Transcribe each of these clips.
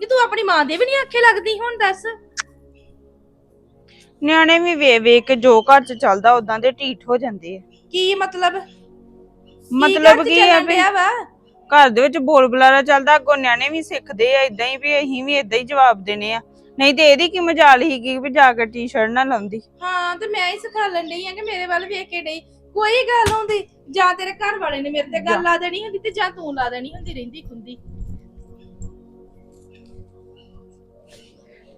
ਨੀ ਤੂੰ ਆਪਣੀ ਮਾਂ ਦੇ ਵੀ ਨਹੀਂ ਆਖੇ ਲੱਗਦੀ? ਹੁਣ ਦੱਸ। ਨਿਆਣੇ ਵੀ ਵੇ ਵੇ ਕੇ ਜੋ ਘਰ ਚ ਚੱਲਦਾ ਉਦਾਂ ਦੇ ਢੀਠ ਹੋ ਜਾਂਦੇ ਆ। ਕੀ ਮਤਲਬ? ਮਤਲਬ ਕੀ ਵੀ ਆ ਵਾ? ਘਰ ਦੇ ਵਿੱਚ ਬੋਲ ਬੁਲਾਰਾ ਚੱਲਦਾ ਅੱਗੋਂ ਨਿਆਣੇ ਵੀ ਸਿੱਖਦੇ ਆ ਇਦਾਂ ਹੀ ਵੀ ਅਸੀਂ ਵੀ ਇਦਾਂ ਹੀ ਜਵਾਬ ਦੇਣੇ ਆ। ਨਹੀਂ ਤੇ ਇਹਦੀ ਕੀ ਮਜਾਲ ਸੀਗੀ ਵੀ ਜਾ ਕੇ ਟੀ-ਸ਼ਰਟ ਨਾ ਲਾਉਂਦੀ। ਹਾਂ ਤੇ ਮੈਂ ਹੀ ਸਿਖਾਲਣ ਡਈ ਆ ਕਿ ਮੇਰੇ ਵੱਲ ਵੇਖ ਕੇ ਡਈ ਕੋਈ ਗੱਲ ਹੁੰਦੀ ਜਾਂ ਤੇਰੇ ਘਰ ਵਾਲੇ ਨੇ ਮੇਰੇ ਤੇ ਗੱਲ ਲਾ ਦੇਣੀ ਹੁੰਦੀ ਤੇ ਜਾਂ ਤੂੰ ਲਾ ਦੇਣੀ ਹੁੰਦੀ ਰਹਿੰਦੀ ਖੁੰਦੀ।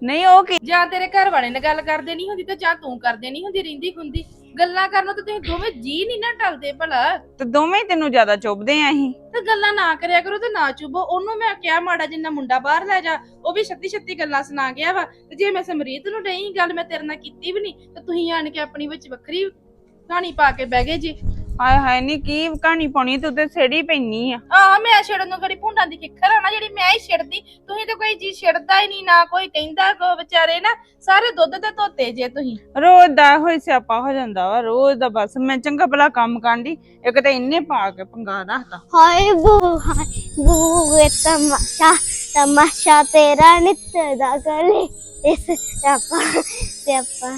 ਨਹੀਂ ਉਹ ਕੀ? ਜਾਂ ਤੇਰੇ ਘਰ ਵਾਲੇ ਨੇ ਗੱਲ ਕਰ ਦੇਣੀ ਹੁੰਦੀ ਤੇ ਜਾਂ ਤੂੰ ਕਰ ਦੇਣੀ ਹੁੰਦੀ ਰਹਿੰਦੀ ਖੁੰਦੀ। ਗੱਲਾਂ ਕਰਨੋਂ ਤੇ ਤੁਸੀਂ ਦੋਵੇਂ ਜੀ ਨਹੀਂ ਨਾ ਟਲਦੇ ਭਲਾ। ਤੇ ਦੋਵੇਂ ਹੀ ਤੈਨੂੰ ਜ਼ਿਆਦਾ ਚੁੱਭਦੇ ਆ ਅਸੀਂ। ਤੇ ਗੱਲਾਂ ਨਾ ਕਰਿਆ ਕਰੋ ਤੇ ਨਾ ਚੁੱਭੋ। ਉਹਨੂੰ ਮੈਂ ਕਿਹਾ ਮਾੜਾ ਜਿੰਨਾ ਮੁੰਡਾ ਬਾਹਰ ਲੈ ਜਾ ਉਹ ਵੀ ਛੱਤੀ ਛੱਤੀ ਗੱਲਾਂ ਸੁਣਾ ਗਿਆ ਵਾ। ਤੇ ਜੇ ਮੈਂ ਸਮਰੀਤ ਨੂੰ ਡਈ ਗੱਲ ਮੈਂ ਤੇਰੇ ਨਾਲ ਕੀਤੀ ਵੀ ਨਹੀਂ ਤੇ ਤੁਸੀਂ ਆਣ ਕੇ ਆਪਣੀ ਵਿੱਚ ਵੱਖਰੀ ਕਹਾਣੀ ਪਾ ਕੇ ਬਹਿ ਗਏ ਜੀ। ਹਾਏ ਹਾਏ ਨਹੀਂ ਕੀ ਕਹਾਣੀ ਪਾਉਣੀ ਤੂੰ ਤੇ ਸਿੜੀ ਪੈਣੀ ਆ। ਆਹ ਮੈਂ ਛੇੜਨ ਨੂੰ ਗੜੀ ਭੁੰਡਾਂ ਦੀ ਕਿੱਖਰ ਆ ਨਾ ਜਿਹੜੀ ਮੈਂ ਹੀ ਛੇੜਦੀ। ਤੁਸੀਂ ਤੇ ਕੋਈ ਜੀ ਛੇੜਦਾ ਹੀ ਨਹੀਂ ਨਾ ਕੋਈ ਕਹਿੰਦਾ ਕੋ ਵਿਚਾਰੇ ਨਾ ਸਾਰੇ ਦੁੱਧ ਤੇ ਧੋਤੇ ਜੇ ਤੁਸੀਂ। ਰੋਜ਼ ਦਾ ਹੋਈ ਸਿਆਪਾ ਹੋ ਜਾਂਦਾ ਵਾ ਰੋਜ਼ ਦਾ ਬਸ ਮੈਂ ਚੰਗਾ ਭਲਾ ਕੰਮ ਕਾਂਡੀ ਇੱਕ ਤੇ ਇੰਨੇ ਪਾ ਕੇ ਪੰਗਾ ਰੱਖਦਾ ਹਾਏ ਬੂ ਹਾਏ ਬੂ ਇਹ ਤਮਾਸ਼ਾ ਤਮਾਸ਼ਾ ਤੇਰਾ ਨਿੱਤ ਦਾ ਗਲੇ ਇਸ ਸਿਆਪਾ ਸਿਆਪਾ।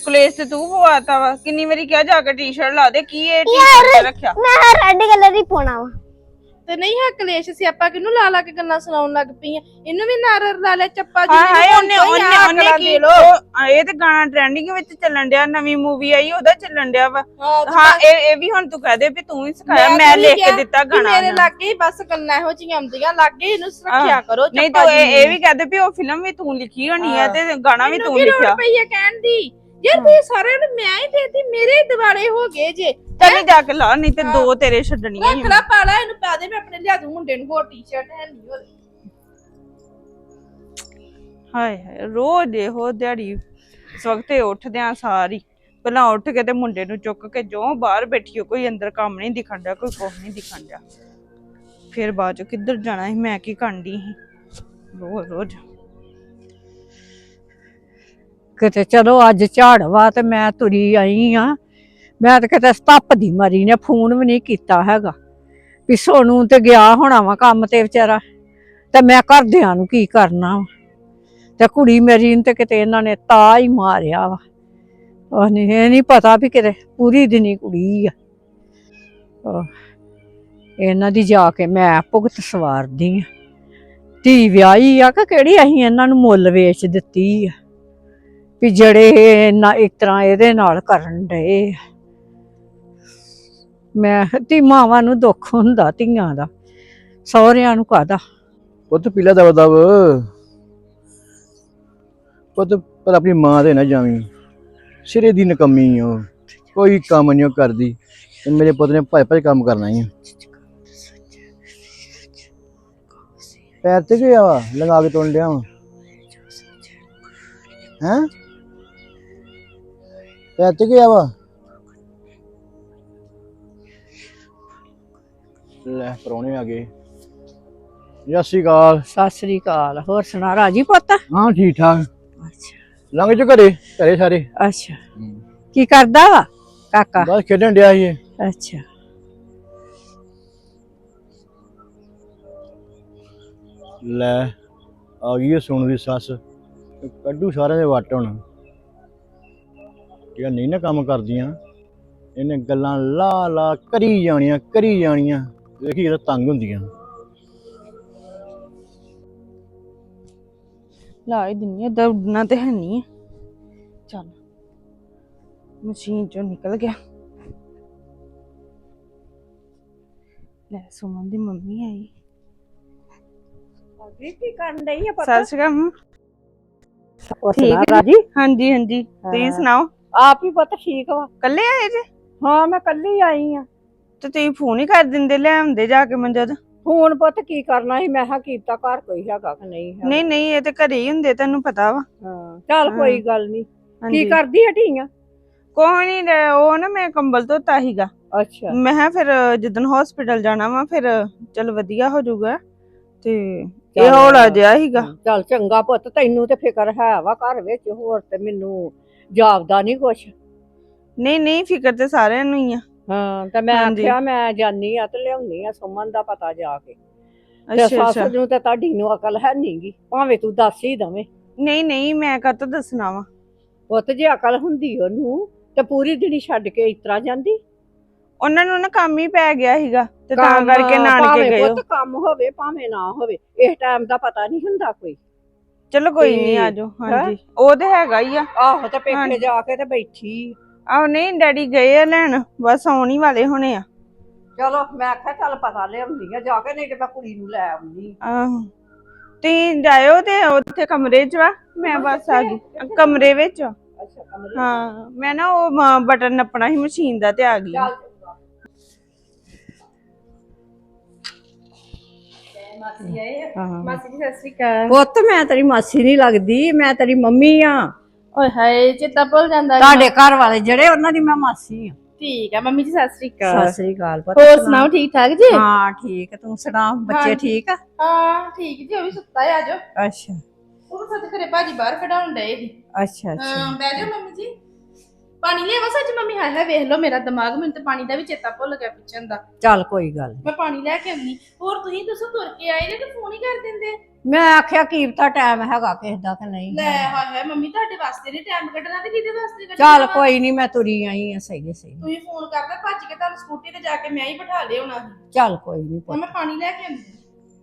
ਕਲੇਸ਼ ਤੇ ਤੂੰ ਪਵਾਤਾ ਵਾ। ਕਿੰਨੀ ਵਾਰੀ ਕਿਹਾ ਜਾ ਕੇ ਟੀ-ਸ਼ਰਟ ਲਾ ਦੇ ਕੀ ਇਹ। ਟੀ-ਸ਼ਰਟ ਰੱਖਿਆ? ਮੈਂ ਰੈੱਡ ਕਲਰ ਹੀ ਪਾਉਣਾ ਵਾ। ਤੇ ਨਹੀਂ ਹੈ ਕਲੇਸ਼ ਸਿਆਪਾ ਕਿਨੂੰ ਲਾ ਲਾ ਕੇ ਗੱਲਾਂ ਸੁਣਾਉਣ ਲੱਗ ਪਈ ਆ ਇਹਨੂੰ ਵੀ ਨਾਰਰ ਲਾ ਲੈ ਚੱਪਾ ਜੀ ਹਾਏ ਉਹਨੇ ਉਹਨੇ ਉਹਨੇ ਕੀ ਉਹ- ਇਹ ਤੇ ਗਾਣਾ ਟ੍ਰੈਂਡਿੰਗ ਵਿੱਚ ਚੱਲਣ ਡਿਆ ਨਵੀਂ ਮੂਵੀ ਆਈ ਉਹਦਾ ਚੱਲਣ ਡਿਆ ਵਾ। ਹਾਂ ਇਹ ਇਹ ਵੀ ਹੁਣ ਤੂੰ ਕਹਦੇ ਵੀ ਤੂੰ ਹੀ ਸਿਖਾਇਆ ਮੈਂ ਲਿਖ ਕੇ ਦਿੱਤਾ ਗਾਣਾ ਮੇਰੇ ਉਹਨਾਂ। ਲਾਗੇ ਹੀ ਬਸ ਗੱਲਾਂ ਇਹੋ ਜਿਹੀਆਂ ਆਉਂਦੀਆਂ ਲਾਗੇ ਇਹਨੂੰ ਸੁਰੱਖਿਆ ਕਰੋ ਨਹੀਂ ਚੱਪਾ ਤੂੰ ਇਹ ਇਹ ਵੀ ਕਹਦੇ ਵੀ ਉਹ ਫਿਲਮ ਵੀ ਤੂੰ ਲਿਖੀ ਹੋਣੀ ਆ ਤੇ ਗਾਣਾ ਵੀ ਤੂੰ ਲਿਖਿਆ। ਪਈ ਆ ਕਹਿਣ ਦੀ? ਯਾਰ ਤੁਸੀਂ ਸਾਰਿਆਂ ਨੂੰ ਮੈਂ ਹੀ ਦੇਤੀ ਮੇਰੇ ਹੀ ਦਿਵਾਲੇ ਹੋ ਗਏ ਜੇ। ਚੱਲ ਜਾ ਕੇ ਲਾ ਨਹੀਂ ਤੇ ਦੋ ਤੇਰੇ ਛੱਡਣੀਆਂ ਰੱਖ ਲੈ ਪਾ ਲੈ ਇਹਨੂੰ ਪਾ ਦੇ ਮੈਂ ਆਪਣੇ ਲਿਆ ਦੂੰ ਮੁੰਡੇ ਨੂੰ ਹੋਰ ਟੀ-ਸ਼ਰਟ ਹੈ ਨਹੀਂ ਉਹਦੇ ਹਾਏ ਹਾਏ ਰੋਜ਼ ਇਹੋ ਦਿਹਾੜੀ ਸਵਖਤੇ ਉੱਠਦਿਆਂ ਸਾਰੀ ਪਹਿਲਾਂ ਉੱਠ ਕੇ ਤੇ ਮੁੰਡੇ ਨੂੰ ਚੁੱਕ ਕੇ ਜੋ ਬਾਹਰ ਬੈਠੀਓ ਕੋਈ ਅੰਦਰ ਕੰਮ ਨਹੀਂ ਦਿਖਣ ਡਿਆ ਕੋਈ ਕੁਝ ਨਹੀਂ ਦਿਖਣ ਡਿਆ। ਫਿਰ ਬਾਅਦ ਚ ਕਿੱਧਰ ਜਾਣਾ ਸੀ ਮੈਂ ਕੀ ਕਰਨੀ ਸੀ? ਰੋਜ਼ ਰੋਜ਼। ਕਿਤੇ ਚਲੋ ਅੱਜ ਝਾੜ ਵਾ ਤੇ ਮੈਂ ਤੁਰੀ ਆਈ ਆ। ਮੈਂ ਤਾਂ ਕਿਤੇ ਸਤੱਪ ਦੀ ਮਰੀ ਨੇ ਫੋਨ ਵੀ ਨਹੀਂ ਕੀਤਾ ਹੈਗਾ। ਵੀ ਸੋਨੂੰ ਤੇ ਗਿਆ ਹੋਣਾ ਵਾ ਕੰਮ ਤੇ ਵਿਚਾਰਾ। ਤੇ ਮੈਂ ਘਰਦਿਆਂ ਨੂੰ ਕੀ ਕਰਨਾ ਵਾ। ਤੇ ਕੁੜੀ ਮੇਰੀ ਨੂੰ ਤੇ ਕਿਤੇ ਇਹਨਾਂ ਨੇ ਤਾ ਹੀ ਮਾਰਿਆ ਵਾ। ਉਹ ਨਹੀਂ ਇਹ ਨਹੀਂ ਪਤਾ ਵੀ ਕਿਤੇ ਪੂਰੀ ਦਿਨੀ ਕੁੜੀ ਆ। ਆਹ, ਇਹਨਾਂ ਦੀ ਜਾ ਕੇ ਮੈਂ ਭੁਗਤ ਸਵਾਰਦੀ ਆ। ਧੀ ਵਿਆਹੀ ਆ ਕਿ ਕਿਹੜੀ ਅਸੀਂ ਇਹਨਾਂ ਨੂੰ ਮੁੱਲ ਵੇਚ ਦਿੱਤੀ ਆ? ਵੀ ਜਿਹੜੇ ਨਾ ਇੱਕ ਤਰ੍ਹਾਂ ਇਹਦੇ ਨਾਲ ਕਰਨ ਡਏ ਮੈਂ ਤੀ ਮਾਵਾਂ ਨੂੰ ਦੁੱਖ ਹੁੰਦਾ ਧੀਆਂ ਦਾ। ਸਹੁਰਿਆਂ ਨੂੰ ਕਾਦਾ ਪੁੱਤ ਪੀਲਾ ਦਵਾ ਦਵ ਪੁੱਤ ਪਰ ਆਪਣੀ ਮਾਂ ਦੇ ਨਾ ਜਾਵੀਂ। ਸਿਰੇ ਦੀ ਨਕਮੀ ਓ। ਕੋਈ ਕੰਮ ਨਹੀਂ ਓ ਕਰਦੀ। ਤੇ ਮੇਰੇ ਪੁੱਤ ਨੇ ਭੱਜ ਭੱਜ ਕੰਮ ਕਰਨਾ ਹੀ ਪੈਰ ਤੇ ਗਿਆ ਵਾ? ਲਗਾ ਕੇ ਤੋੜ ਲਿਆ ਵਾ। ਹੈਂ? ਤੇ ਗਿਆ ਵਾ? ਲੈ ਪਰੌਣੇ ਆ ਗਏ। ਸਤਿ ਸ਼੍ਰੀ ਅਕਾਲ। ਸਤਿ ਸ੍ਰੀ ਅਕਾਲ। ਹੋਰ ਸੁਣਾ ਰਾਜੀ ਪੁੱਤ? ਹਾਂ ਠੀਕ ਠਾਕ। ਅੱਛਾ। ਲੰਘ ਜੋ ਘਰੇ ਘਰੇ ਸਾਰੇ। ਅੱਛਾ। ਕੀ ਕਰਦਾ ਵਾ ਕਾਕਾ? ਬਸ ਖੇਡਣ ਡਿਆ ਸੀ। ਇਹ। ਅੱਛਾ। ਲੈ ਆ ਗਈ ਇਹ ਸੋਨੂੰ ਦੀ ਸੱਸ। ਕੱਢੂ ਸਾਰਿਆਂ ਦੇ ਵੱਟ ਹੁਣ। ਇਹ ਨਹੀਂ ਨਾ ਕੰਮ ਕਰਦੀਆਂ। ਇਹਨੇ ਗੱਲਾਂ ਲਾ ਲਾ ਕਰੀ ਜਾਣੀਆਂ ਕਰੀ ਜਾਣੀਆਂ। ਵੇਖੀ ਇਹ ਤੰਗ ਹੁੰਦੀਆਂ। ਲਾ ਹੀ ਦਿੰਨੀ ਆ ਦੌੜਨਾ ਤੇ ਹੈ ਨਹੀਂ। ਚੱਲ ਮਸ਼ੀਨ ਚੋਂ ਨਿਕਲ ਗਿਆ। ਲੈ ਸੁਮਨ ਦੀ ਮੰਮੀ ਆਈ। ਕੀ ਕਰਨ ਡਈ ਆ ਸਤਿ ਸ਼੍ਰੀ ਅਕਾਲ। ਠੀਕ ਹੈ। ਰਾਜੀ? ਹਾਂਜੀ ਹਾਂਜੀ। ਤੁਸੀਂ। ਸੁਣਾਓ? ਆਪ ਹੀ ਪੁੱਤ ਠੀਕ ਵਾ। ਕੱਲੇ ਆਏ ਜੇ? ਹਾਂ ਮੈਂ ਕੱਲੀ ਆਈ ਆ। ਤੇ ਤੁਸੀਂ ਫੋਨ ਹੀ ਕਰ ਦਿੰਦੇ ਲੈ ਆਉਂਦੇ ਜਾ ਕੇ ਮੰਜਦ ਫੋਨ ਪੁੱਤ ਕੀ ਕਰਨਾ ਸੀ? ਮੈਂ ਕਿਹਾ ਕੀਤਾ ਘਰ ਕੋਈ ਹੈਗਾ ਕਿ ਨਹੀਂ ਹੈਗਾ। ਨਹੀਂ ਨਹੀਂ ਇਹ ਤੇ ਘਰੇ ਹੀ ਹੁੰਦੇ ਤੈਨੂੰ ਪਤਾ ਵਾ। ਹਾਂ ਚੱਲ ਕੋਈ ਗੱਲ ਨਹੀਂ। ਕੀ ਕਰਦੀ ਹਟੀਆਂ ਕੋਈ ਨਹੀਂ ਉਹ ਨਾ ਮੈਂ ਕੰਬਲ ਧੋਤਾ ਸੀਗਾ। ਅੱਛਾ। ਮੈਂ ਕਿਹਾ ਫਿਰ ਜਿੱਦਣ ਹਸਪੀਟਲ ਜਾਣਾ ਵਾ ਫਿਰ ਚਲ ਵਧੀਆ ਹੋ ਜਾਊਗਾ। ਤੇ ਇਹ ਚੱਲ। ਹੌਲਾ ਜਿਹਾ ਸੀਗਾ। ਚੱਲ ਚੰਗਾ ਪੁੱਤ ਤੈਨੂੰ ਤੇ ਫਿਕਰ ਹੈ ਵਾ ਘਰ ਵਿੱਚ ਹੋਰ ਤੇ ਮੈਨੂੰ ਜਾਪਦਾ ਨਹੀਂ ਕੁਛ। ਨਹੀਂ ਨਹੀਂ ਫਿਕਰ ਤੇ ਸਾਰਿਆਂ ਨੂੰ ਹੀ ਆ। ਹਾਂ ਤੇ ਮੈਂ ਹਾਂਜੀ। ਆਖਿਆ ਮੈਂ ਜਾਨੀ ਆ ਤੇ ਲਿਆਉਣੀ ਆ ਸੁਮਨ ਦਾ ਪਤਾ ਜਾ ਕੇ। ਤੇ ਅੱਛਾ ਸੱਸ ਅੱਛਾ। ਨੂੰ ਤੇ ਤੁਹਾਡੀ ਨੂੰ ਅਕਲ ਹੈ ਨਹੀਂਗੀ ਭਾਵੇਂ ਤੂੰ ਦੱਸ ਹੀ ਦਵੇਂ। ਨਹੀਂ ਨਹੀਂ ਮੈਂ ਕਦ ਦੱਸਣਾ ਵਾ? ਪੁੱਤ ਜੇ ਅਕਲ ਹੁੰਦੀ ਉਹਨੂੰ ਤੇ ਪੂਰੀ ਦਿਨੀ ਛੱਡ ਕੇ ਇਤਰਾ ਜਾਂਦੀ। ਉਹਨਾਂ ਨੂੰ ਨਾ ਕੰਮ ਹੀ ਪੈ ਗਿਆ ਸੀਗਾ ਤੇ ਤਾਂ ਕੰਮ ਕਰਕੇ ਨਾਨਕੇ ਭਾਵੇਂ ਗਏ ਉਹ। ਪੁੱਤ ਕੰਮ ਹੋਵੇ ਭਾਵੇਂ ਨਾ ਹੋਵੇ ਇਸ ਟਾਈਮ ਦਾ ਪਤਾ ਨਹੀਂ ਹੁੰਦਾ ਕੋਈ। ਚਲੋ ਕੋਈ ਨਹੀਂ ਤੇ- ਆਜੋ ਹਾਂਜੀ। ਉਹ ਤੇ ਹੈਗਾ ਹੀ ਆ। ਆਹੋ ਤੇ ਪੇਕੇ ਹਾਂਜੀ। ਜਾ ਕੇ ਤੇ ਬੈਠੀ। ਆਹ ਨਹੀਂ ਡੈਡੀ ਗਏ ਆ ਲੈਣ ਬਸ ਆਉਣ ਹੀ ਵਾਲੇ ਹੋਣੇ ਆ। ਚਲੋ ਮੈਂ ਆਖਿਆ ਚੱਲ ਪਤਾ ਲਿਆਉਂਦੀ ਆ ਜਾ ਕੇ ਨਹੀਂ ਤੇ ਮੈਂ ਕੁੜੀ ਨੂੰ ਲੈ ਆਉਂਦੀ। ਆਹੋ। ਤੁਸੀਂ ਜਾਇਓ ਤੇ ਉੱਥੇ ਕਮਰੇ 'ਚ ਵਾ ਮੈਂ ਬਸ ਆ ਗਈ। ਕਮਰੇ ਵਿੱਚ। ਆ। ਅੱਛਾ ਕਮਰੇ ਹਾਂ ਮੈਂ ਨਾ ਉਹ ਬਟਨ ਨੱਪਣਾ ਸੀ ਮਸ਼ੀਨ ਦਾ ਤੇ ਆ ਗਈ। ਚੱਲ ਮਾਸੀ ਆਏ ਮਾਸੀ ਜੀ ਸਤਿ ਸ਼੍ਰੀ ਅਕਾਲ। ਪੁੱਤ ਮੈਂ ਤੇਰੀ ਮਾਸੀ ਨਹੀਂ ਲੱਗਦੀ ਮੈਂ ਤੇਰੀ ਮੰਮੀ ਆ। ਓਏ ਹਾਏ ਚੇਤਾ ਭੁੱਲ ਜਾਂਦਾ। ਤੁਹਾਡੇ ਘਰ ਵਾਲੇ ਜਿਹੜੇ ਉਹਨਾਂ ਦੀ ਮੈਂ ਮਾਸੀ ਆ। ਠੀਕ ਆ ਮੰਮੀ ਜੀ ਸਤਿ ਸ਼੍ਰੀ ਸਤਿ ਅਕਾਲ ਸ੍ਰੀ ਅਕਾਲ ਪੁੱਤ ਹੋਰ ਸੁਣਾਓ ਠੀਕ ਠਾਕ ਜੀ? ਹਾਂ ਠੀਕ ਤੂੰ ਸੁਣਾ ਬੱਚੇ। ਠੀਕ ਆ? ਹਾਂ ਠੀਕ ਜੀ ਉਹ ਵੀ ਸੁੱਤਾ ਹੈ ਆਜੋ ਅੱਛਾ। ਉਹ ਸੱਚ ਘਰੇ ਭਾਜੀ ਬਾਹਰ ਖੜਾਉਣ ਡਏ ਸੀ। ਅੱਛਾ ਅੱਛਾ। ਹਾਂ ਬਹਿ ਜਾਓ ਮੰਮੀ ਜੀ। ਪਾਣੀ ਲਿਆਵਾ ਸੱਚ ਮੰਮੀ? ਹਾਏ ਹਾਏ ਵੇਖ ਲਓ ਮੇਰਾ ਦਿਮਾਗ ਮੈਨੂੰ ਤੇ ਪਾਣੀ ਦਾ ਵੀ ਚੇਤਾ ਭੁੱਲ ਗਿਆ ਪਿੱਛਣ ਦਾ। ਚੱਲ ਕੋਈ ਗੱਲ ਨੀ। ਮੈਂ ਪਾਣੀ ਲੈ ਕੇ ਆਉਣੀ ਹੋਰ ਤੁਸੀਂ ਦੱਸੋ ਤੁਰ ਕੇ ਆਏ ਜੇ ਤੇ ਫੋਨ ਹੀ ਕਰ ਦਿੰਦੇ? ਮੈਂ ਆਖਿਆ ਕੀਪਤਾ ਟਾਈਮ ਹੈਗਾ ਕਿਸੇ ਦਾ ਕਿ ਨਹੀਂ। ਲੈ ਹਾਏ ਹਾਏ ਮੰਮੀ ਤੁਹਾਡੇ ਵਾਸਤੇ ਨਹੀਂ ਟਾਈਮ ਕੱਢਣਾ ਤੇ ਕਿਹਦੇ ਵਾਸਤੇ ਕੱਢਣਾ? ਚੱਲ? ਕੋਈ ਨਹੀਂ ਮੈਂ ਤੁਰੀ ਆਈ ਆ ਸਹੀ ਸਹੀ। ਤੁਸੀਂ ਫੋਨ ਕਰਦਾ ਭੱਜ ਕੇ ਤੁਹਾਨੂੰ ਸਕੂਟੀ ਤੇ ਜਾ ਕੇ ਮੈਂ ਹੀ ਬਿਠਾ ਲਿਆਉਣਾ ਸੀ। ਚੱਲ ਕੋਈ ਨਹੀਂ ਮੈਂ ਪਾਣੀ ਲੈ ਕੇ ਆਉਂਦੀ।